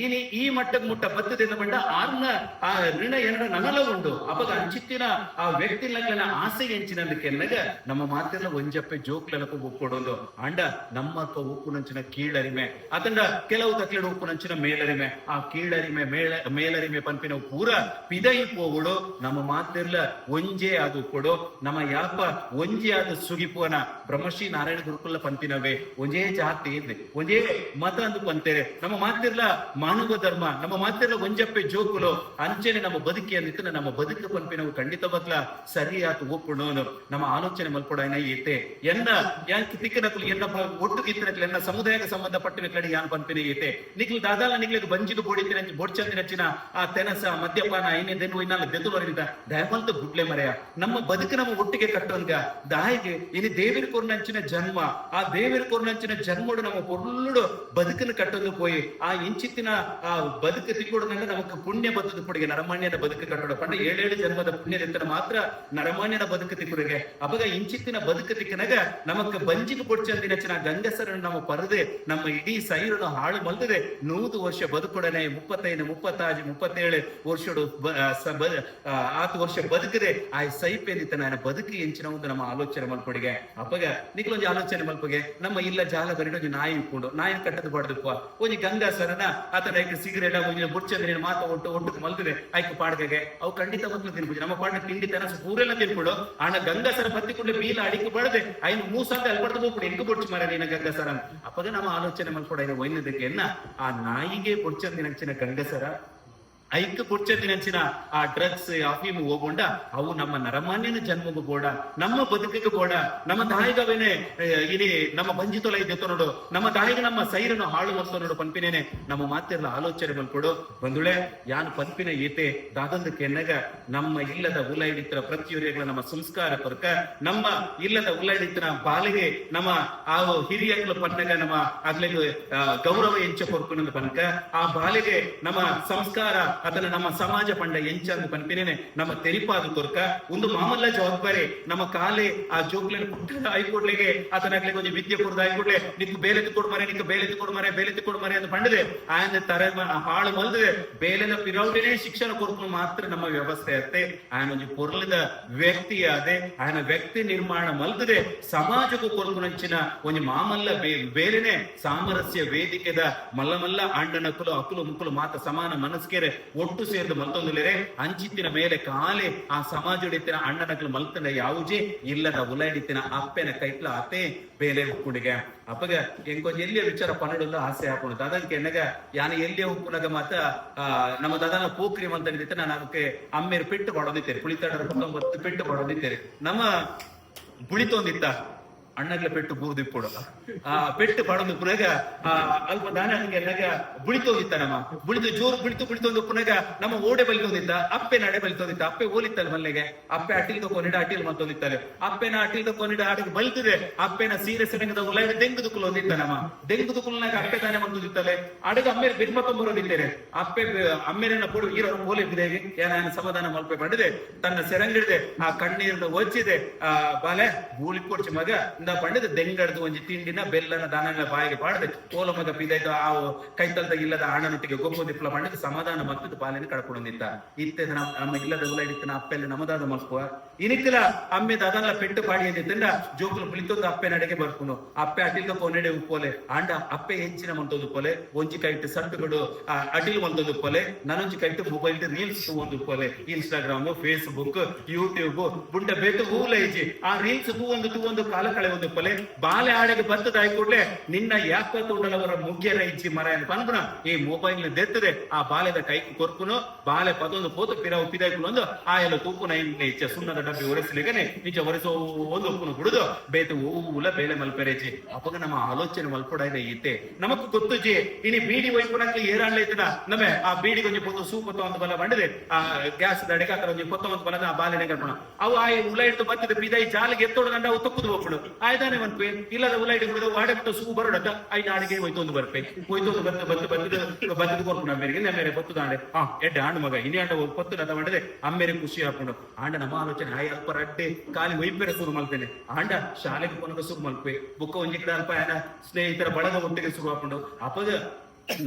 Speaker 1: ಇನಿ ಈ ಮಟ್ಟಕ್ಕೆ ಮುಟ್ಟ ಬತ್ತದೆ ಬಂಡ ಆರ್ನ, ಆ ಋಣ ಎನ್ನ ನನಲ ಉಂಡು. ಅಪಗ ಅಂಚಿತ್ತಿನ ಆ ವ್ಯಕ್ತಿ ನಗಲನ ಆಸೆ ಎಂಚಿನ ಕೆನ್ನಗ ನಮ್ಮ ಮಾತೆಲ್ಲ ಒಂಜಪ್ಪೆ ಜೋಕ್ಲೆಲಕ ಒಪ್ಪೊಡೊಂದು ಅಂಡ, ನಮ್ಮ ಉಪ್ಪು ನಂಚಿನ ಕೀಳರಿಮೆ. ಅತಂಡ ಕೆಲವು ತಕ್ಲೆಡು ಉಪ್ಪು ನಂಚಿನ ಮೇಲರಿಮೆ. ಆ ಕೀಳರಿಮೆ ಮೇಳ ಮೇಲರಿಮೆ ಪಂಪಿನ ಪೂರ ಪಿದೈ ಪೋವುಡು ನಮ್ಮ ಮಾತಿರ್ಲ ಒಂಜೆ ಅದು ಕೊಡು, ನಮ್ಮ ಯಾಪ ಒಂಜೆ ಅದು ಸುಗಿಪುವನ ಬ್ರಹ್ಮಶ್ರೀ ನಾರಾಯಣ ಗುರುಕುಲ ಪಂಪಿನವೇ ಒಂಜೇ ಜಾತಿ ಇದೆ ಒಂಜೇ ಮತ ಅಂದು ಪಂತೇರೆ ನಮ್ಮ ಮಾತಿರ್ಲ ಮಾನವ ಧರ್ಮ, ನಮ್ಮ ಮಾತಿರ್ಲ ಒಂಜಪ್ಪೆ ಜೋಕುಲು, ಅಂಚನೆ ನಮ್ಮ ಬದುಕಿ ಅಂದಿತ್ತು ನಮ್ಮ ಬದುಕು ಪಂಪಿನವು ಬದ್ಲ ಸರಿಯಾತು ಒಪ್ಪುಣೋನು. ನಮ್ಮ ಆಲೋಚನೆ ಮಲ್ಕೊಡ ಏತೆ. ಎನ್ನ ಯಾನ್ ತಿಕ್ಕನಕ್ಲು ಎನ್ನ ಒಟ್ಟು ಕಿತ್ತನಕ್ಲು ಎನ್ನ ಸಮುದಾಯಕ್ಕೆ ಸಂಬಂಧಪಟ್ಟ ಯಾನ್ ಪಂಪಿನ ಏತೆ. ನಿಕ್ಲು ದಾದಾಲ ನಿಕ್ಲಿಗೆ ಬಂಜಿಗೆ ಬೋಡಿತಿನ ಗೋಡ್ಚಂದಿನ ಚಿನ್ನ ಆ ತೆನಸ, ಮದ್ಯಪಾನ ಇನ್ನೇನು ಇನ್ನ ಬೆದುಲರಿಂದ ದಯವಂತ ಗುಡ್ಲೆ ಮರೆಯ. ನಮ್ಮ ಬದುಕು ನಮ್ಮ ಒಟ್ಟಿಗೆ ಕಟ್ಟಂಗ. ದಾಯಿಗೆ, ಇನ್ನು ದೇವಿನ ಕೊರ್ನಂಚಿನ ಜನ್ಮ. ಆ ದೇವಿನ ಕೊರ್ನಂಚಿನ ಜನ್ಮಡು ನಮ್ಮ ಪೊರ್ಲುಡು ಬದುಕನ್ನು ಕಟ್ಟೋದು ಪೋಯಿ ಆ ಇಂಚಿತ್ತಿನ ಆ ಬದುಕು ತಿಕ್ಕೋಡನಲ್ಲ ನಮಗೆ ಪುಣ್ಯ ಬದುಕು ಕೊಡುಗೆ ನರಮಾನ್ಯನ ಬದುಕು ಕಟ್ಟೋಡು. ಪಂಡ ಏಳೇಳು ಜನ್ಮದ ಪುಣ್ಯದಿಂದ ಮಾತ್ರ ನರಮಾನ್ಯನ ಬದುಕು ತಿಕ್ಕುಡುಗೆ ಅವಾಗ ಇಂಚಿತ್ತಿನ ಬದುಕು ತಿಕ್ಕನಾಗ ನಮಗ್ ಬಂಜಿಗೆ ಕೊಡ್ಚಂದಿನ ಚಿನ್ನ ಗಂಗಸರನ್ನು ನಾವು ಪರದೆ, ನಮ್ಮ ಇಡೀ ಸೈರನ್ನು ಹಾಳು ಮಲ್ದದೆ ನೂದು ವರ್ಷ ಬದುಕೊಡನೆ ಮುಪ್ಪತ್ತ ಮುಪ್ಪತ್ತೈದು ಮುಪ್ಪತ್ತಾಜು, ಮುಪ್ಪತ್ತೇಳು ವರ್ಷಡು ಆತು ವರ್ಷ ಬದುಕದೆ. ಆ ಸೈಪೇನಿತ್ತ ನಾನು ಬದುಕಿ ಎಂಚಿನ ಒಂದು ನಮ್ಮ ಆಲೋಚನೆ ಮಲ್ಪಡಿಗೆ. ಅಪ್ಪಗ ನಿಕ್ಲೊಂದು ಆಲೋಚನೆ ಮಲ್ಪಗೆ. ನಮ್ಮ ಇಲ್ಲ ಜಾಲ ಬರಿಡ ಒಂದು ನಾಯಿ ಇಟ್ಕೊಂಡು ನಾಯಿ ಕಟ್ಟದು ಬಡದಪ್ಪ ಒಂಜಿ ಗಂಗಾಸರನ ಆತನ ಐಕ್ ಸಿಗರೇಟ ಒಂಜಿ ಬುಡ್ಚಂದ್ರೆ ಮಾತ ಒಟ್ಟು ಒಟ್ಟು ಮಲ್ತದೆ ಆಯ್ಕೆ ಪಾಡ್ಗೆ ಅವು ಖಂಡಿತ ಮೊದಲು ತಿನ್ಬೋದು. ನಮ್ಮ ಪಾಡಿನ ತಿಂಡಿ ತನಸ ಪೂರೆಲ್ಲ ತಿನ್ಬಿಡು ಆಣ ಗಂಗಾಸರ ಬತ್ತಿಕೊಂಡು ಬೀಲ ಅಡಿಕೆ ಬಡದೆ. ಐನು ಮೂಸಾಂತ ಅಲ್ಲಿ ಬಡ್ದು ಹೋಗ್ಬಿಡು. ಎಂಕ ಬುಡ್ಚು ಮರ ನೀನ ಗಂಗಸರ ಅಪ್ಪಗ ನಮ್ಮ ಆಲೋಚನೆ ಮಲ್ಕೊಡ ಒಯ್ನದಕ್ಕೆ ಆ ನಾಯಿಗೆ ಬೊಡ್ಚಂದಿ ನಂಚಿನ ಐಕ್ ಕುರ್ಚೆ ನಂಚಿನ ಆ ಡ್ರಗ್ಸ್ ಅಫೀಮು ಹೋಗೊಂಡ ಅವು ನಮ್ಮ ನರಮಾನ್ಯನ ಜನ್ಮಗೂ ಬೋಡ ನಮ್ಮ ಬದುಕಿಗೂ ಬೋಡ ನಮ್ಮ ತಾಯಿಗವೇನೆ ಇಲ್ಲಿ ನಮ್ಮ ಬಂಜಿ ತೊಲ ಇದ್ದೆ ನೋಡು, ನಮ್ಮ ತಾಯಿಗೆ ನಮ್ಮ ಸೈರನ್ನು ಹಾಳು ಮಾಡ್ತಾ ನೋಡು ಪಂಪಿನೇನೆ, ನಮ್ಮ ಮಾತೆಲ್ಲ ಆಲೋಚನೆ ಮಲ್ಕೊಡು ಬಂದುಳೆ ಯಾನ್ ಪಂಪಿನ ಈತೆ, ದಾದಂದು ಕೆನ್ನಗ, ನಮ್ಮ ಇಲ್ಲದ ಉಲ ಹಿಡಿತರ ಪ್ರತಿಯೊರಿಗಳ ನಮ್ಮ ಸಂಸ್ಕಾರ ಪರ್ಕ, ನಮ್ಮ ಇಲ್ಲದ ಉಲ ಬಾಲಿಗೆ, ನಮ್ಮ ಆ ಹಿರಿಯಗಳು ಪನ್ನಗ ನಮ್ಮ ಆಗ್ಲಿಗೆ ಗೌರವ ಎಂಚ ಕೊರ್ಕೊಂಡು ಪನ್ಕ, ಆ ಬಾಲಿಗೆ ನಮ್ಮ ಸಂಸ್ಕಾರ ಅದನ್ನ ನಮ್ಮ ಸಮಾಜ ಪಂಡ ಎಂಚಂದು ಪನ್ಪಿನೇನೆ ನಮ್ಮ ತೆರಿಪಾದು ಕೊರ್ಕ ಒಂದು ಮಾಮಲ್ಲ ಜವಾಬ್ದಾರಿ. ನಮ್ಮ ಕಾಲೆ ಆ ಜೋಗ್ಲನ್ ಪುಟ್ಟ ಆಯ್ಕೊಡ್ಲಿಗೆ ಆತನಾಗ್ಲಿಗೆ ಒಂದು ವಿದ್ಯೆ ಕೊಡ್ದ ಆಯ್ಕೊಡ್ಲೆ. ನಿಕ್ ಬೇಲೆ ಕೊಡ್ ಮರೆ ನಿಕ್ಕು ಬೇಲೆ ಕೊಡ್ ಮರೆ ಬೇಲೆ ಕೊಡ್ ಮರೆ ಅಂತ ಪಂಡದೆ ಆಯನ ತರ ಹಾಳು ಮಲ್ದೆ ಬೇಲೆನ ಪಿರೌಡಿನೇ ಶಿಕ್ಷಣ ಕೊಡ್ಕೊಂಡು ಮಾತ್ರ ನಮ್ಮ ವ್ಯವಸ್ಥೆ ಅತ್ತೆ. ಆಯನ ಒಂದು ಪೊರ್ಲದ ವ್ಯಕ್ತಿ ಆದೆ. ಆಯನ ವ್ಯಕ್ತಿ ನಿರ್ಮಾಣ ಮಲ್ದದೆ. ಸಮಾಜಕ್ಕೂ ಕೊರ್ಕೊಂಚಿನ ಒಂದು ಮಾಮಲ್ಲ ಬೇರೆನೆ ಸಾಮರಸ್ಯ ವೇದಿಕೆದ ಮಲ್ಲ ಮಲ್ಲ ಆಂಡನಕ್ಕಲು ಅಕುಲು ಮುಕ್ಕಲು ಮಾತ ಸಮಾನ ಮನಸ್ಕೇರೆ. ಒಟ್ಟು ಸೇರಿದು ಮಲ್ತೊಂದುಲೇರೆ ಅಂಚಿತ್ತಿನ ಮೇಲೆ ಕಾಲೆ, ಆ ಸಮಾಜಡಿತ್ತಿನ ಅಣ್ಣನಕ್ಕಲು ಮಲ್ತಂಡ ಯಾವುಜೆ ಇಲ್ಲದ ಉಲಡಿತ್ತಿನ ಅಪ್ಪೆನ ಕೈಟ್ಲ ಅತ್ತೆ ಬೇಲೆ ಉಕ್ಕುಂಡಿಗೆ ಅಪ್ಪಗ ಎಂಕೊಂದು ಎಲ್ಲಿಯ ವಿಚಾರ ಪನ್ನಡಲ್ಲ ಆಸೆ ಹಾಕೊಂಡು ಅದಕ್ಕೆ ಎನ್ನಗ, ಯಾನ ಎಲ್ಲಿಯ ಉಪ್ಪುನಗ ಮಾತ ನಮ್ಮ ದದನ ಪೋಕ್ರಿ ಅಂತ ಹಿಡಿದಿತ್ತು ನಾನು ಅಮ್ಮೇರು ಪೆಟ್ಟು ಕೊಡೋದಿತ್ತೇರಿ ಪುಳಿತಾಡರ ಪತ್ತೊಂಬತ್ತು ಪೆಟ್ಟು ಕೊಡೋದಿತ್ತೇರಿ ನಮ್ಮ ಬುಳಿತೊಂದಿತ್ತ ಅಣ್ಣಗ್ಲ ಪೆಟ್ಟು ಬೂರ್ದಿಪ್ಪುಡು ಆ, ಪೆಟ್ಟು ಪಡೊಂದು ಪುನಗ, ಆ, ಅಲ್ಪ ದಾನ ಹಂಗೆ ನಗ ಬುಳಿತೋಗಿತ್ತ ನಮ್ಮ. ಬುಳಿದು ಜೋರು ಬುಳಿತು, ಬುಳಿತೊಂದು ಪುನಗ ನಮ್ಮ ಓಡೆ ಬಲಿತೋದಿತ್ತ ಅಪ್ಪೆ ನಡೆ ಬಲಿತೋದಿತ್ತ ಅಪ್ಪೆ ಓಲಿತ್ತಲ್ಲ ಮಲ್ಲೆಗೆ, ಅಪ್ಪೆ ಅಟಿಲ್ ಕೊನಿಡ ಅಟಿಲ್ ಮತ್ತೊಂದಿತ್ತಲೆ ಅಪ್ಪೆನ ಅಟಿಲ್ ಕೊನಿಡ ಆಡಿಗೆ ಬಲ್ತಿದೆ, ಅಪ್ಪೆನ ಸೀರೆ ಸೆಣಗದ ಉಲಾಗ ದೆಂಗುದು ಕುಲು ಒಂದಿತ್ತ ನಮ್ಮ. ದೆಂಗುದು ಕುಲ್ನಾಗ ಅಪ್ಪೆ ತಾನೆ ಮಂದುದಿತ್ತಲೆ ಅಡಗ ಅಮ್ಮೇರ್ ಬಿರ್ಮತ್ತೊಂಬರೋದಿದ್ದೇನೆ ಅಪ್ಪೆ, ಅಮ್ಮೇರನ್ನ ಕೊಡು ಹೀರೋ ಓಲೆ ಬಿದೇಗೆ. ಏನ ಸಮಾಧಾನ ಮಲ್ಪೆ ಪಡೆದೆ ತನ್ನ ಸೆರಂಗಿಡಿದೆ, ಆ ಕಣ್ಣೀರನ್ನು ಒಚ್ಚಿದೆ. ಆ, ಬಾಲೆ ಗೂಳಿ ಕೊಡ್ಚಿ ಮಗ ಇಂದ ಪಂಡಿತ ದೆಂಗಡ್ದು ಒಂಜಿ ತಿಂಡಿನ ಬೆಲ್ಲನ ದಾನ ಬಾಯಿಗೆ ಪಾಡದೆ ಓಲ ಮಗ ಪಿದಾಯ್ತು, ಆ ಕೈತಲ್ದ ಇಲ್ಲದ ಆಣನೊಟ್ಟಿಗೆ ಗೊಬ್ಬ ದಿಪ್ಲ ಪಂಡಿತ ಸಮಾಧಾನ ಮತ್ತದ ಪಾಲನೆ ಕಳ್ಕೊಂಡಿದ್ದ ಇತ್ತೆ ನಮ್ಮ ಇಲ್ಲದ ಉಲ ಹಿಡಿತನ ಅಪ್ಪೆಲ್ಲ ನಮದಾದ ಮಲ್ಪುವ. ಇನಿಕ್ಕಲ ಅಮ್ಮೆ ದಾದನ ಪೆಟ್ಟು ಪಾಡಿ ಅಂದಿತ್ತಂಡ ಜೋಕುಲು ಪುಳಿತೊಂದು ಅಪ್ಪೆ ನಡೆಗೆ ಬರ್ಪುನು ಅಪ್ಪೆ ಅಟಿಲ್ ಕೊನೆಡೆ ಉಪ್ಪೋಲೆ. ಆಂಡ ಅಪ್ಪೆ ಹೆಂಚಿನ ಮಂತೊಂದು ಪೊಲೆ ಒಂಜಿ ಕೈಟ್ ಸಟ್ಟುಗಳು ಆ, ಅಟಿಲ್ ಮಂತೊಂದು ಪೊಲೆ ನನೊಂಜಿ ಕೈಟ್ ಮೊಬೈಲ್ ರೀಲ್ಸ್ ಒಂದು ಪೊಲೆ ಇನ್ಸ್ಟಾಗ್ರಾಮ್ ಫೇಸ್ಬುಕ್ ಯೂಟ್ಯೂಬ್ ಬುಂಡ ಬೇತು ಹೂಲ ಐಜಿ ಆ ರೀಲ್ಸ್ ಹೂ ಒಂದು ತೂ ಒಂದು ಕಾಲ ಕಳೆ ಒಂದು ಪೊಲೆ ಬಾಲೆ ಆಡಗೆ ಬರ್ತದಾಯ್ ಕೂಡಲೇ ನಿನ್ನ ಯಾಕತ್ತು ಉಂಡಲವರ ಮುಗ್ಗೆರ ಇಜ್ಜಿ ಮರ ಅಂತ ಪನ್ಪುನ ಈ ಮೊಬೈಲ್ ದೆತ್ತದೆ. ಆ ಬಾಲೆದ ಕೈ ಕೊರ್ಕುನು ಬಾಲೆ ಪದೊಂದು ಪೋತು ಪಿರ ಎಲ್ಲ ತೂಪುನ ನೈನ್ ಇಚ್ಚ ಸುಣ್ಣದ ಡಬ್ಬಿ ಒರೆಸಲಿಗನೆ ನಿಜ ಒರೆಸೋ ಒಂದು ಉಪ್ಪುನು ಕುಡಿದು ಬೇತು ಹೂವುಲ ಬೇಲೆ ಮಲ್ಪೆರೇಜಿ ಅಪ್ಪಗ ನಮ್ಮ ಆಲೋಚನೆ ಮಲ್ಪಡ ಇದೆ ಈತೆ. ನಮಕ್ ಗೊತ್ತು ಜಿ ಇನಿ ಬೀಡಿ ವೈಪುನಕ್ಕೆ ಏರಾಣ್ಲ ಐತನ ನಮೆ, ಆ ಬೀಡಿ ಒಂಜಿ ಪೊತ್ತು ಸೂಪತ್ತ ಒಂದು ಬಲ ಬಂಡದೆ ಆ ಗ್ಯಾಸ್ ದಡೆಗೆ ಆತರ ಒಂಜಿ ಪೊತ್ತ ಒಂದು ಬಲದ ಆ ಬಾಲೆನೆ ಕರ್ಪಣ ಅವು ಆ ಉಲ ಇಟ್ಟು ಬತ್ತಿದ ಬಿದೈ ಜಾಲಿಗೆ ಎತ್ತೋಡು ಗಂಡ ಅವು ತಕ್ಕುದು ಹೋಗ್ಬಿಡು. ಆಯ್ತಾನೆ ಮನ್ಪೆ, ಇಲ್ಲದ ಉಲ ಇಟ್ಟು ಬಿಡುದು ವಾಡೆ ಬಿಟ್ಟು ಸೂ ಬರೋಡಟ ಐ ನಾಡಿಗೆ ಹೋಯ್ತೊಂದು ಬರ್ಪೆ. ಹೋಯ್ತೊಂದು ಬತ್ತು ಬತ್ತು ಬತ್ತದ ಬತ್ತದ ಕೊರ್ಪುಣ ನಮ್ಮ ನಮ್ಮೇರೆ ಬತ್ತದ ಆಂಡೆ ಹಾ ಎಡ್ಡೆ ಆಂಡು ಮಗ, ಇನಿ ಆಂಡ ಪೊತ್ತು ನದ ಮಾಡಿದೆ ಅಮ್ಮೇರೆ ಖುಷಿ ಹಾಕೊಂಡು ಆಂಡ ನಮ್ಮ ಆಲೋಚನೆ ಆಯ್ ಅಲ್ಪ ರಟ್ಟೆ ಕಾಲಿ ವೈಪೇರೆ ಶುರು ಮಲ್ಪೇನೆ ಆಂಡ ಶಾಲೆಗೆ ಪೋನಗ ಶುರು ಮಲ್ಪೆ ಬುಕ್ಕ ಒಂಜಿ ಕಡೆ ಅಲ್ಪ ಸ್ನೇಹಿತರ ಬಳಗ ಒಟ್ಟಿಗೆ ಶುರು ಹಾಕೊಂಡು ಅಪಗ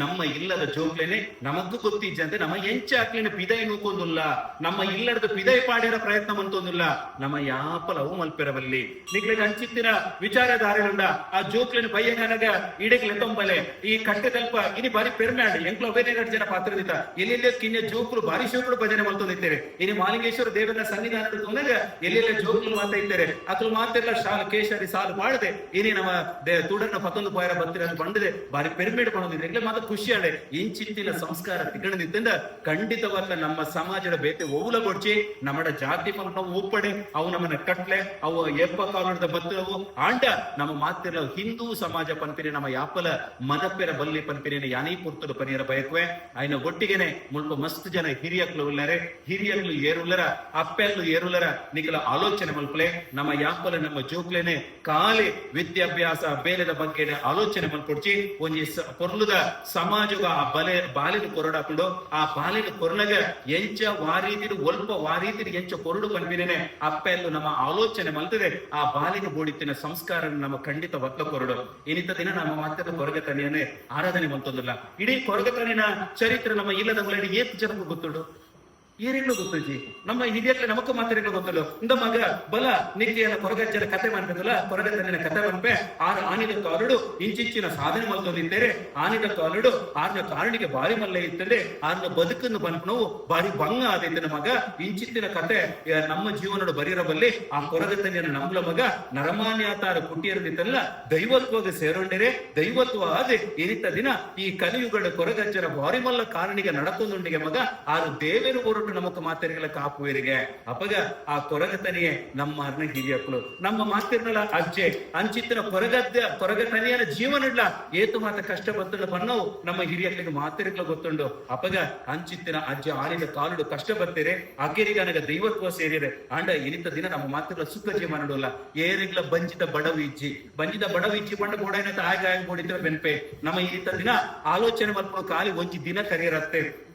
Speaker 1: ನಮ್ಮ ಇಲ್ಲದ ಜೋಕ್ಲೇನೆ ನಮಗೂ ಗೊತ್ತಿಜ್ಜಂತೆ ನಮ್ಮ ಎಂಚ ಹಾಕ್ಲಿನ ಪಿದೈ ನೂಕೊಂದುಲ್ಲ, ನಮ್ಮ ಇಲ್ಲದ ಪಿದೈ ಪಾಡಿರ ಪ್ರಯತ್ನ ಮಂತೊಂದುಲ್ಲ, ನಮ್ಮ ಯಾಪಲ ಅವು ಮಲ್ಪೆರವಲ್ಲಿ ನಿಗ್ಲಿಗೆ ಅಂಚಿತ್ತಿನ ವಿಚಾರಧಾರೆಯುಂಡ ಆ ಜೋಕ್ಲಿನ ಬಯ್ಯನಗ ಇಡಗ್ಲೆ ತೊಂಬಲೆ. ಈ ಕಟ್ಟೆ ತಲ್ಪ ಇನಿ ಬಾರಿ ಪೆರ್ಮ್ಯಾಡ್ ಎಂಕ್ಲ ಎರಡು ಜನ ಪಾತ್ರದಿತ್ತ ಎಲ್ಲೆಲ್ಲ ಕಿನ್ನ ಜೋಕ್ಲು ಬಾರಿ ಶೋಕ್ಲು ಭಜನೆ ಮಲ್ತೊಂದಿದ್ದೇವೆ ಇನಿ ಮಾಲಿಂಗೇಶ್ವರ ದೇವರ ಸನ್ನಿಧಾನದ ತೊಂದಾಗ ಎಲ್ಲೆಲ್ಲ ಜೋಕ್ಲು ಇದ್ದಾರೆ ಅದ್ರ ಮಾತೆಲ್ಲ ಶಾಲು ಕೇಶರಿ ಸಾಲು ಮಾಡದೆ ಇನಿ ನಮ್ಮ ತುಡರ್ನ ಪತ್ತೊಂದು ಪಾಯರ ಬತ್ತಿರ ಬಂದಿದೆ. ಬಾರಿ ಪೆರ್ಮೇಡ್ ಪಣೋದಿದ್ರೆ ಮಾತ್ರ ಖುಷಿಯಾಡೆ ಇಂಚಿತ್ತಿನ ಸಂಸ್ಕಾರ. ತಿಗಣದಿಂದ ಖಂಡಿತವಲ್ಲ ನಮ್ಮ ಸಮಾಜದ ಬೇತೆ ಒವುಲಗೊಡ್ಚಿ ನಮ್ಮಡ ಜಾತಿ ನಾವು ಒಪ್ಪಡೆ, ಅವು ನಮ್ಮನ್ನ ಕಟ್ಲೆ, ಅವು ಎಪ್ಪ ಕಾಲದ ಬತ್ತವು ಆಂಡ ನಮ್ಮ ಮಾತಿರ ಹಿಂದೂ ಸಮಾಜ ಪನ್ಪಿರಿ, ನಮ್ಮ ಯಾಪಲ ಮದಪ್ಪೆರ ಬಲ್ಲಿ ಪನ್ಪಿರಿನ, ಯಾನಿ ಪುರ್ತದ ಪನಿಯರ ಬಯಕುವೆ. ಆಯ್ನ ಒಟ್ಟಿಗೆನೆ ಮುಳ್ಳು ಮಸ್ತ್ ಜನ ಹಿರಿಯಕ್ಲು ಉಲ್ಲರೆ ಹಿರಿಯರ್ಲು ಏರುಲ್ಲರ ಅಪ್ಪೆರ್ಲು ಏರುಲ್ಲರ ನಿಗಲ ಆಲೋಚನೆ ಮಲ್ಪಲೆ. ನಮ್ಮ ಯಾಪಲ, ನಮ್ಮ ಜೋಕ್ಲೆನೆ ಕಾಲಿ ವಿದ್ಯಾಭ್ಯಾಸ ಬೇರೆದ ಬಗ್ಗೆ ಆಲೋಚನೆ ಮಲ್ಪಡ್ಚಿ, ಒಂಜಿ ಪೊರ್ಲುದ ಸಮಾಜಗ ಆ ಬಲೆ, ಬಾಲಿನ ಕೊರಡಾಕೊಂಡು ಆ ಬಾಲಿನ ಕೊರಳಗೆ ಎಂಚ ವಾರೀತಿರು ಒಲ್ಪ ವಾರೀತಿರು ಎಂಚ ಕೊರಡು ಬಂದಿರೇನೆ ಅಪ್ಪ ಎಲ್ಲೂ ನಮ್ಮ ಆಲೋಚನೆ ಮಲ್ತದೆ. ಆ ಬಾಲಿನ ಬೋಡಿತ್ತಿನ ಸಂಸ್ಕಾರ ನಮ್ಮ ಖಂಡಿತ ಒತ್ತ ಕೊರಡು. ಇನ್ನಿತ ದಿನ ನಮ್ಮ ಮಾತ್ರ ಕೊರಗತನೆಯನ್ನೇ ಆರಾಧನೆ ಮಂತೊಂದಿಲ್ಲ. ಇಡೀ ಕೊರಗತನಿನ ಚರಿತ್ರೆ ನಮ್ಮ ಇಲ್ಲದ ಏತ್ ಜನಕ್ಕೂ ಗೊತ್ತುಂಡು ಏನೇನು ಗೊತ್ತೈತಿ. ನಮ್ಮ ಹಿರಿಯರ್ಲೆ ನಮಕ್ ಮಾತ್ರ ಗೊತ್ತಲ್ಲ? ಇಂದ ಮಗ, ಬಲ ನಿತ್ಯನ ಕೊರಗಜ್ಜನ ಕತೆ ಮಾಡ್ಬೇಕಲ್ಲ ಕೊರಗಜ್ಜನ ಕತೆ ಮಾಡ್ಬೆ ಆರು ಆನಿದ ಕಾಲುಡು, ಇಂಚಿಂಚಿನ ಸಾಧನೆ ಮಲ್ತೊಂದಿದ್ದೇರೆ ಆನಿದ ಕಾಲುಡು, ಆರ್ನ ಕಾರಣಿಗೆ ಬಾರಿ ಮಲ್ಲ ಇತ್ತದೆ ಆರ್ನ ಬದುಕನ್ನು ಬಂದ್ನವು ಬಾರಿ ಭಂಗ ಆದೈತೆ ಮಗ. ಇಂಚಿತ್ತಿನ ಕತೆ ನಮ್ಮ ಜೀವನದ ಬರೀರಬಲ್ಲಿ ಆ ಕೊರಗಜ್ಜನ ನಮ್ಲ ಮಗ ನರಮಾನ್ಯಾತಾರ ಕುಟಿಯರದಿತ್ತಲ್ಲ? ದೈವತ್ವದ ಸೇರೊಂಡಿರೆ ದೈವತ್ವ ಆದೆ ಇರಿತ ದಿನ ಈ ಕಲಿಯುಗಡ ಕೊರಗಜ್ಜನ ಬಾರಿ ಮಲ್ಲ ಕಾರಣಿಗೆ ನಡಕೊಂದುಂಡಿಗೆ ಮಗ. ಆರು ದೇವರು ನಮಕ್ ಮಾತರಿಗಳ ಕಾಪುವಿರಿಗೆ ಅಪಗ ಆ ಕೊರಗತನಿಯೇ ನಮ್ಮ ಅರ್ನ ಹಿರಿಯಕ್ಕಳು ನಮ್ಮ ಮಾತಿರ್ನಲ್ಲ ಅಜ್ಜೆ. ಅಂಚಿತ್ತಿನ ಕೊರಗದ್ದ ಕೊರಗತನಿಯನ ಜೀವನಡ್ಲ ಏತು ಮಾತ ಕಷ್ಟ ಬಂತಲ್ಲ ಬನ್ನವು. ನಮ್ಮ ಹಿರಿಯಕ್ಕಳಿಗೆ ಮಾತರಿಗಳ ಗೊತ್ತುಂಡು. ಅಪಗ ಅಂಚಿತ್ತಿನ ಅಜ್ಜ ಆಳಿದ ಕಾಲುಡು ಕಷ್ಟ ಬರ್ತೀರಿ. ಅಕ್ಕಿರಿಗೆ ನನಗ ದೈವತ್ವ ಸೇರಿದೆ. ಅಂಡ ಇನಿತ ದಿನ ನಮ್ಮ ಮಾತುಗಳ ಸುಖ ಜೀವನ ನಡುವಲ್ಲ. ಏರಿಗ್ಲ ಬಂಜಿತ ಬಡವು ಇಜ್ಜಿ. ಬಂಜಿತ ಬಡವು ಇಜ್ಜಿ ಬಂಡ ಬೋಡೈನ ಆಗ ಆಗಿ ಬೋಡಿದ್ರೆ ಬೆನ್ಪೆ. ನಮ್ಮ ಇನಿತ ದಿನ ಆಲೋಚನೆ ಮಾಡ್ಕೊಂಡು ಕಾಲಿ ಒಂಜಿ ದಿನ ಕರಿಯರತ್ತೆ.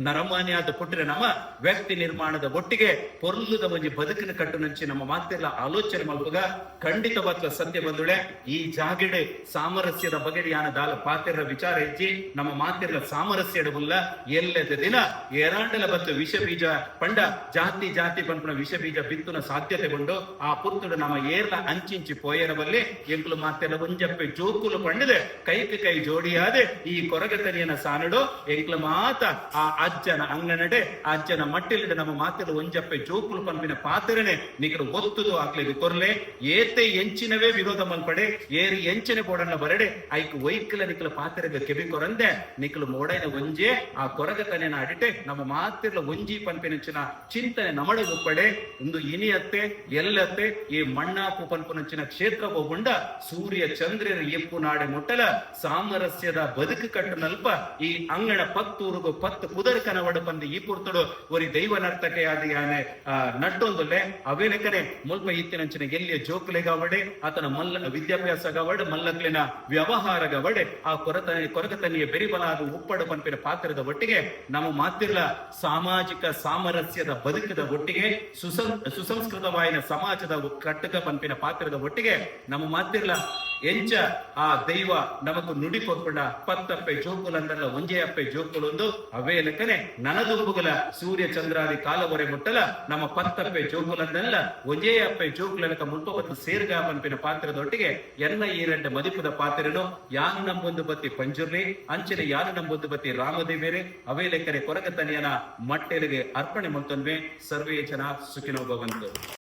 Speaker 1: ನರಮಾನ್ಯಾದ ಪುಟ್ರೆ ನಮ್ಮ ವ್ಯಕ್ತಿ ನಿರ್ಮಾಣದ ಒಟ್ಟಿಗೆ ಪೊರ್ಲುದ ಒಂಜಿ ಬದುಕಿನ ಕಟ್ಟುನಂಚಿ ನಮ್ಮ ಮಾತೆಲ್ಲ ಆಲೋಚನೆ ಮಾಡುವಾಗ ಖಂಡಿತವಾದ ಸತ್ಯ ಬಂದುಳೆ. ಈ ಜಾಗಿಡೆ ಸಾಮರಸ್ಯದ ಬಗೆಡಿ ಯಾನ ದಾಲ ಪಾತೆರ ವಿಚಾರ ಹೆಚ್ಚಿ ನಮ್ಮ ಮಾತೆಲ್ಲ ಸಾಮರಸ್ಯ ಮುಲ್ಲ ಎಲ್ಲದ ದಿನ ಏರಾಂಡಲ ಬತ್ತು ವಿಷ ಬೀಜ ಪಂಡ ಜಾತಿ ಜಾತಿ ಪಂಪನ ವಿಷ ಬೀಜ ಬಿತ್ತುನ ಸಾಧ್ಯತೆ ಗೊಂಡು ಆ ಪುತ್ತುಡು ನಮ್ಮ ಏರ್ಲ ಅಂಚಿಂಚಿ ಪೋಯರ ಬಲ್ಲಿ ಎಂಕ್ಲು ಮಾತೆಲ್ಲ ಒಂಜಪ್ಪೆ ಜೋಕುಲು ಪಂಡದೆ. ಕೈಗೆ ಕೈ ಜೋಡಿಯಾದೆ ಈ ಕೊರಗತನಿಯನ ಸಾನಡು. ಎಂಕ್ಲ ಮಾತ ಆ ಅಜ್ಜನ ಅಂಗನಡೆ ಅಜ್ಜನ ಮಟ್ಟಿಲಿಡ ನಮ್ಮ ಮಾತಿಲು ಒಂಜಪ್ಪೆ ಜೋಕುಲು ಪಂಪಿನ ಪಾತ್ರನೆ. ನಿಕಲು ಒತ್ತುದು ಆಗ್ಲಿಗೆ ಕೊರ್ಲೆ ಏತೆ ಎಂಚಿನವೇ ವಿರೋಧ ಮಲ್ಪಡೆ. ಏರಿ ಎಂಚನೆ ಬೋಡನ್ನ ಬರಡೆ. ಐಕ್ ವೈಕಲ ನಿಕಲ ಪಾತ್ರೆಗೆ ಕೆಬಿ ಕೊರಂದೆ ನಿಕಲು ಮೋಡೈನ ಒಂಜೆ, ಆ ಕೊರಗ ಕನೆನ ಅಡಿಟೆ. ನಮ್ಮ ಮಾತಿರ್ಲ ಒಂಜಿ ಪನ್ಪಿನಂಚಿನ ಚಿಂತನೆ ನಮಡ ಒಪ್ಪಡೆ ಒಂದು ಇನಿಯತ್ತೆ ಎಲ್ಲತ್ತೆ ಈ ಮಣ್ಣಾಪು ಪಂಪುನಂಚಿನ ಕ್ಷೇತ್ರ ಹೋಗೊಂಡ. ಸೂರ್ಯ ಚಂದ್ರರ ಎಪ್ಪು ನಾಡೆ ಮುಟ್ಟಲ. ಸಾಮರಸ್ಯದ ಬದುಕು ಕಟ್ಟನಲ್ಪ ಈ ಅಂಗಣ ಪತ್ತೂರುಗು ಪತ್ತು ಕುದರ್ಕನ ಪಂದ್ ಈ ಪುರ್ತುಡು ಒರಿ ದೈವ ಯಾನೆ ಆ, ನಟ್ಟೊಂದುಲ್ಲೆ. ಅವೇಲೆಕನೆ ಮುಲ್ಪ ಇತ್ತಿನಂಚಿನ ಎಲ್ಲಿಯ ಜೋಕುಲೆಗಾವಡೆ ಆತನ ಮಲ್ಲ ವಿದ್ಯಾಭ್ಯಾಸಗಾವಡೆ ಮಲ್ಲಕ್ಲಿನ ವ್ಯವಹಾರಗವಡೆ ಆ ಕೊರತ ಕೊರಗತನಿಯ ಬೆರಿಬಲಾದ ಉಪ್ಪಡ ಪಂಪಿನ ಪಾತ್ರದ ಒಟ್ಟಿಗೆ ನಮ್ಮ ಮಾತಿರ್ಲ ಸಾಮಾಜಿಕ ಸಾಮರಸ್ಯದ ಬದುಕದ ಒಟ್ಟಿಗೆ ಸುಸಂ ಸುಸಂಸ್ಕೃತವಾಯಿನ ಸಮಾಜದ ಕಟ್ಟಕ ಪಂಪಿನ ಪಾತ್ರದ ಒಟ್ಟಿಗೆ ನಮ್ಮ ಮಾತಿರ್ಲ ಎಂಚ ಆ ದೈವ ನಮಗೂ ನುಡಿ ಕೊಟ್ಕೊಂಡ ಪತ್ತಪ್ಪೆ ಜೋಕುಲಂದಲ್ಲ ಒಂಜೆ ಅಪ್ಪೆ ಜೋಕುಲೊಂದು. ಅವೇ ಲೆಕ್ಕನೆ ನನದುಂಬುಗಲ ಸೂರ್ಯ ಚಂದ್ರಾದಿ ಕಾಲವರೆ ಮುಟ್ಟಲ ನಮ್ಮ ಪತ್ತಪ್ಪೆ ಜೋಕುಲಂದಲ್ಲ ಒಂಜೇ ಅಪ್ಪೆ ಜೋಕುಲನಕ ಮುಲ್ಪವತ್ತು ಸೇರ್ಗಾ ಪಂಪಿನ ಪಾತ್ರದೊಟ್ಟಿಗೆ ಎನ್ನ ಈರಡ್ಡ ಮದಿಪದ ಪಾತ್ರನು? ಯಾನು ನಂಬೊಂದು ಬತ್ತಿ ಪಂಜುರ್ಲಿ? ಅಂಚನೆ ಯಾನು ನಂಬೊಂದು ಬತ್ತಿ ರಾಮದೇವೇರೆ? ಅವೇ ಲೆಕ್ಕನೆ ಮಟ್ಟೆಲಿಗೆ ಅರ್ಪಣೆ ಮಂತೊನ್ವೆ ಸರ್ವೇ ಜನ ಸುಖಿನೋ ಭವಂತು.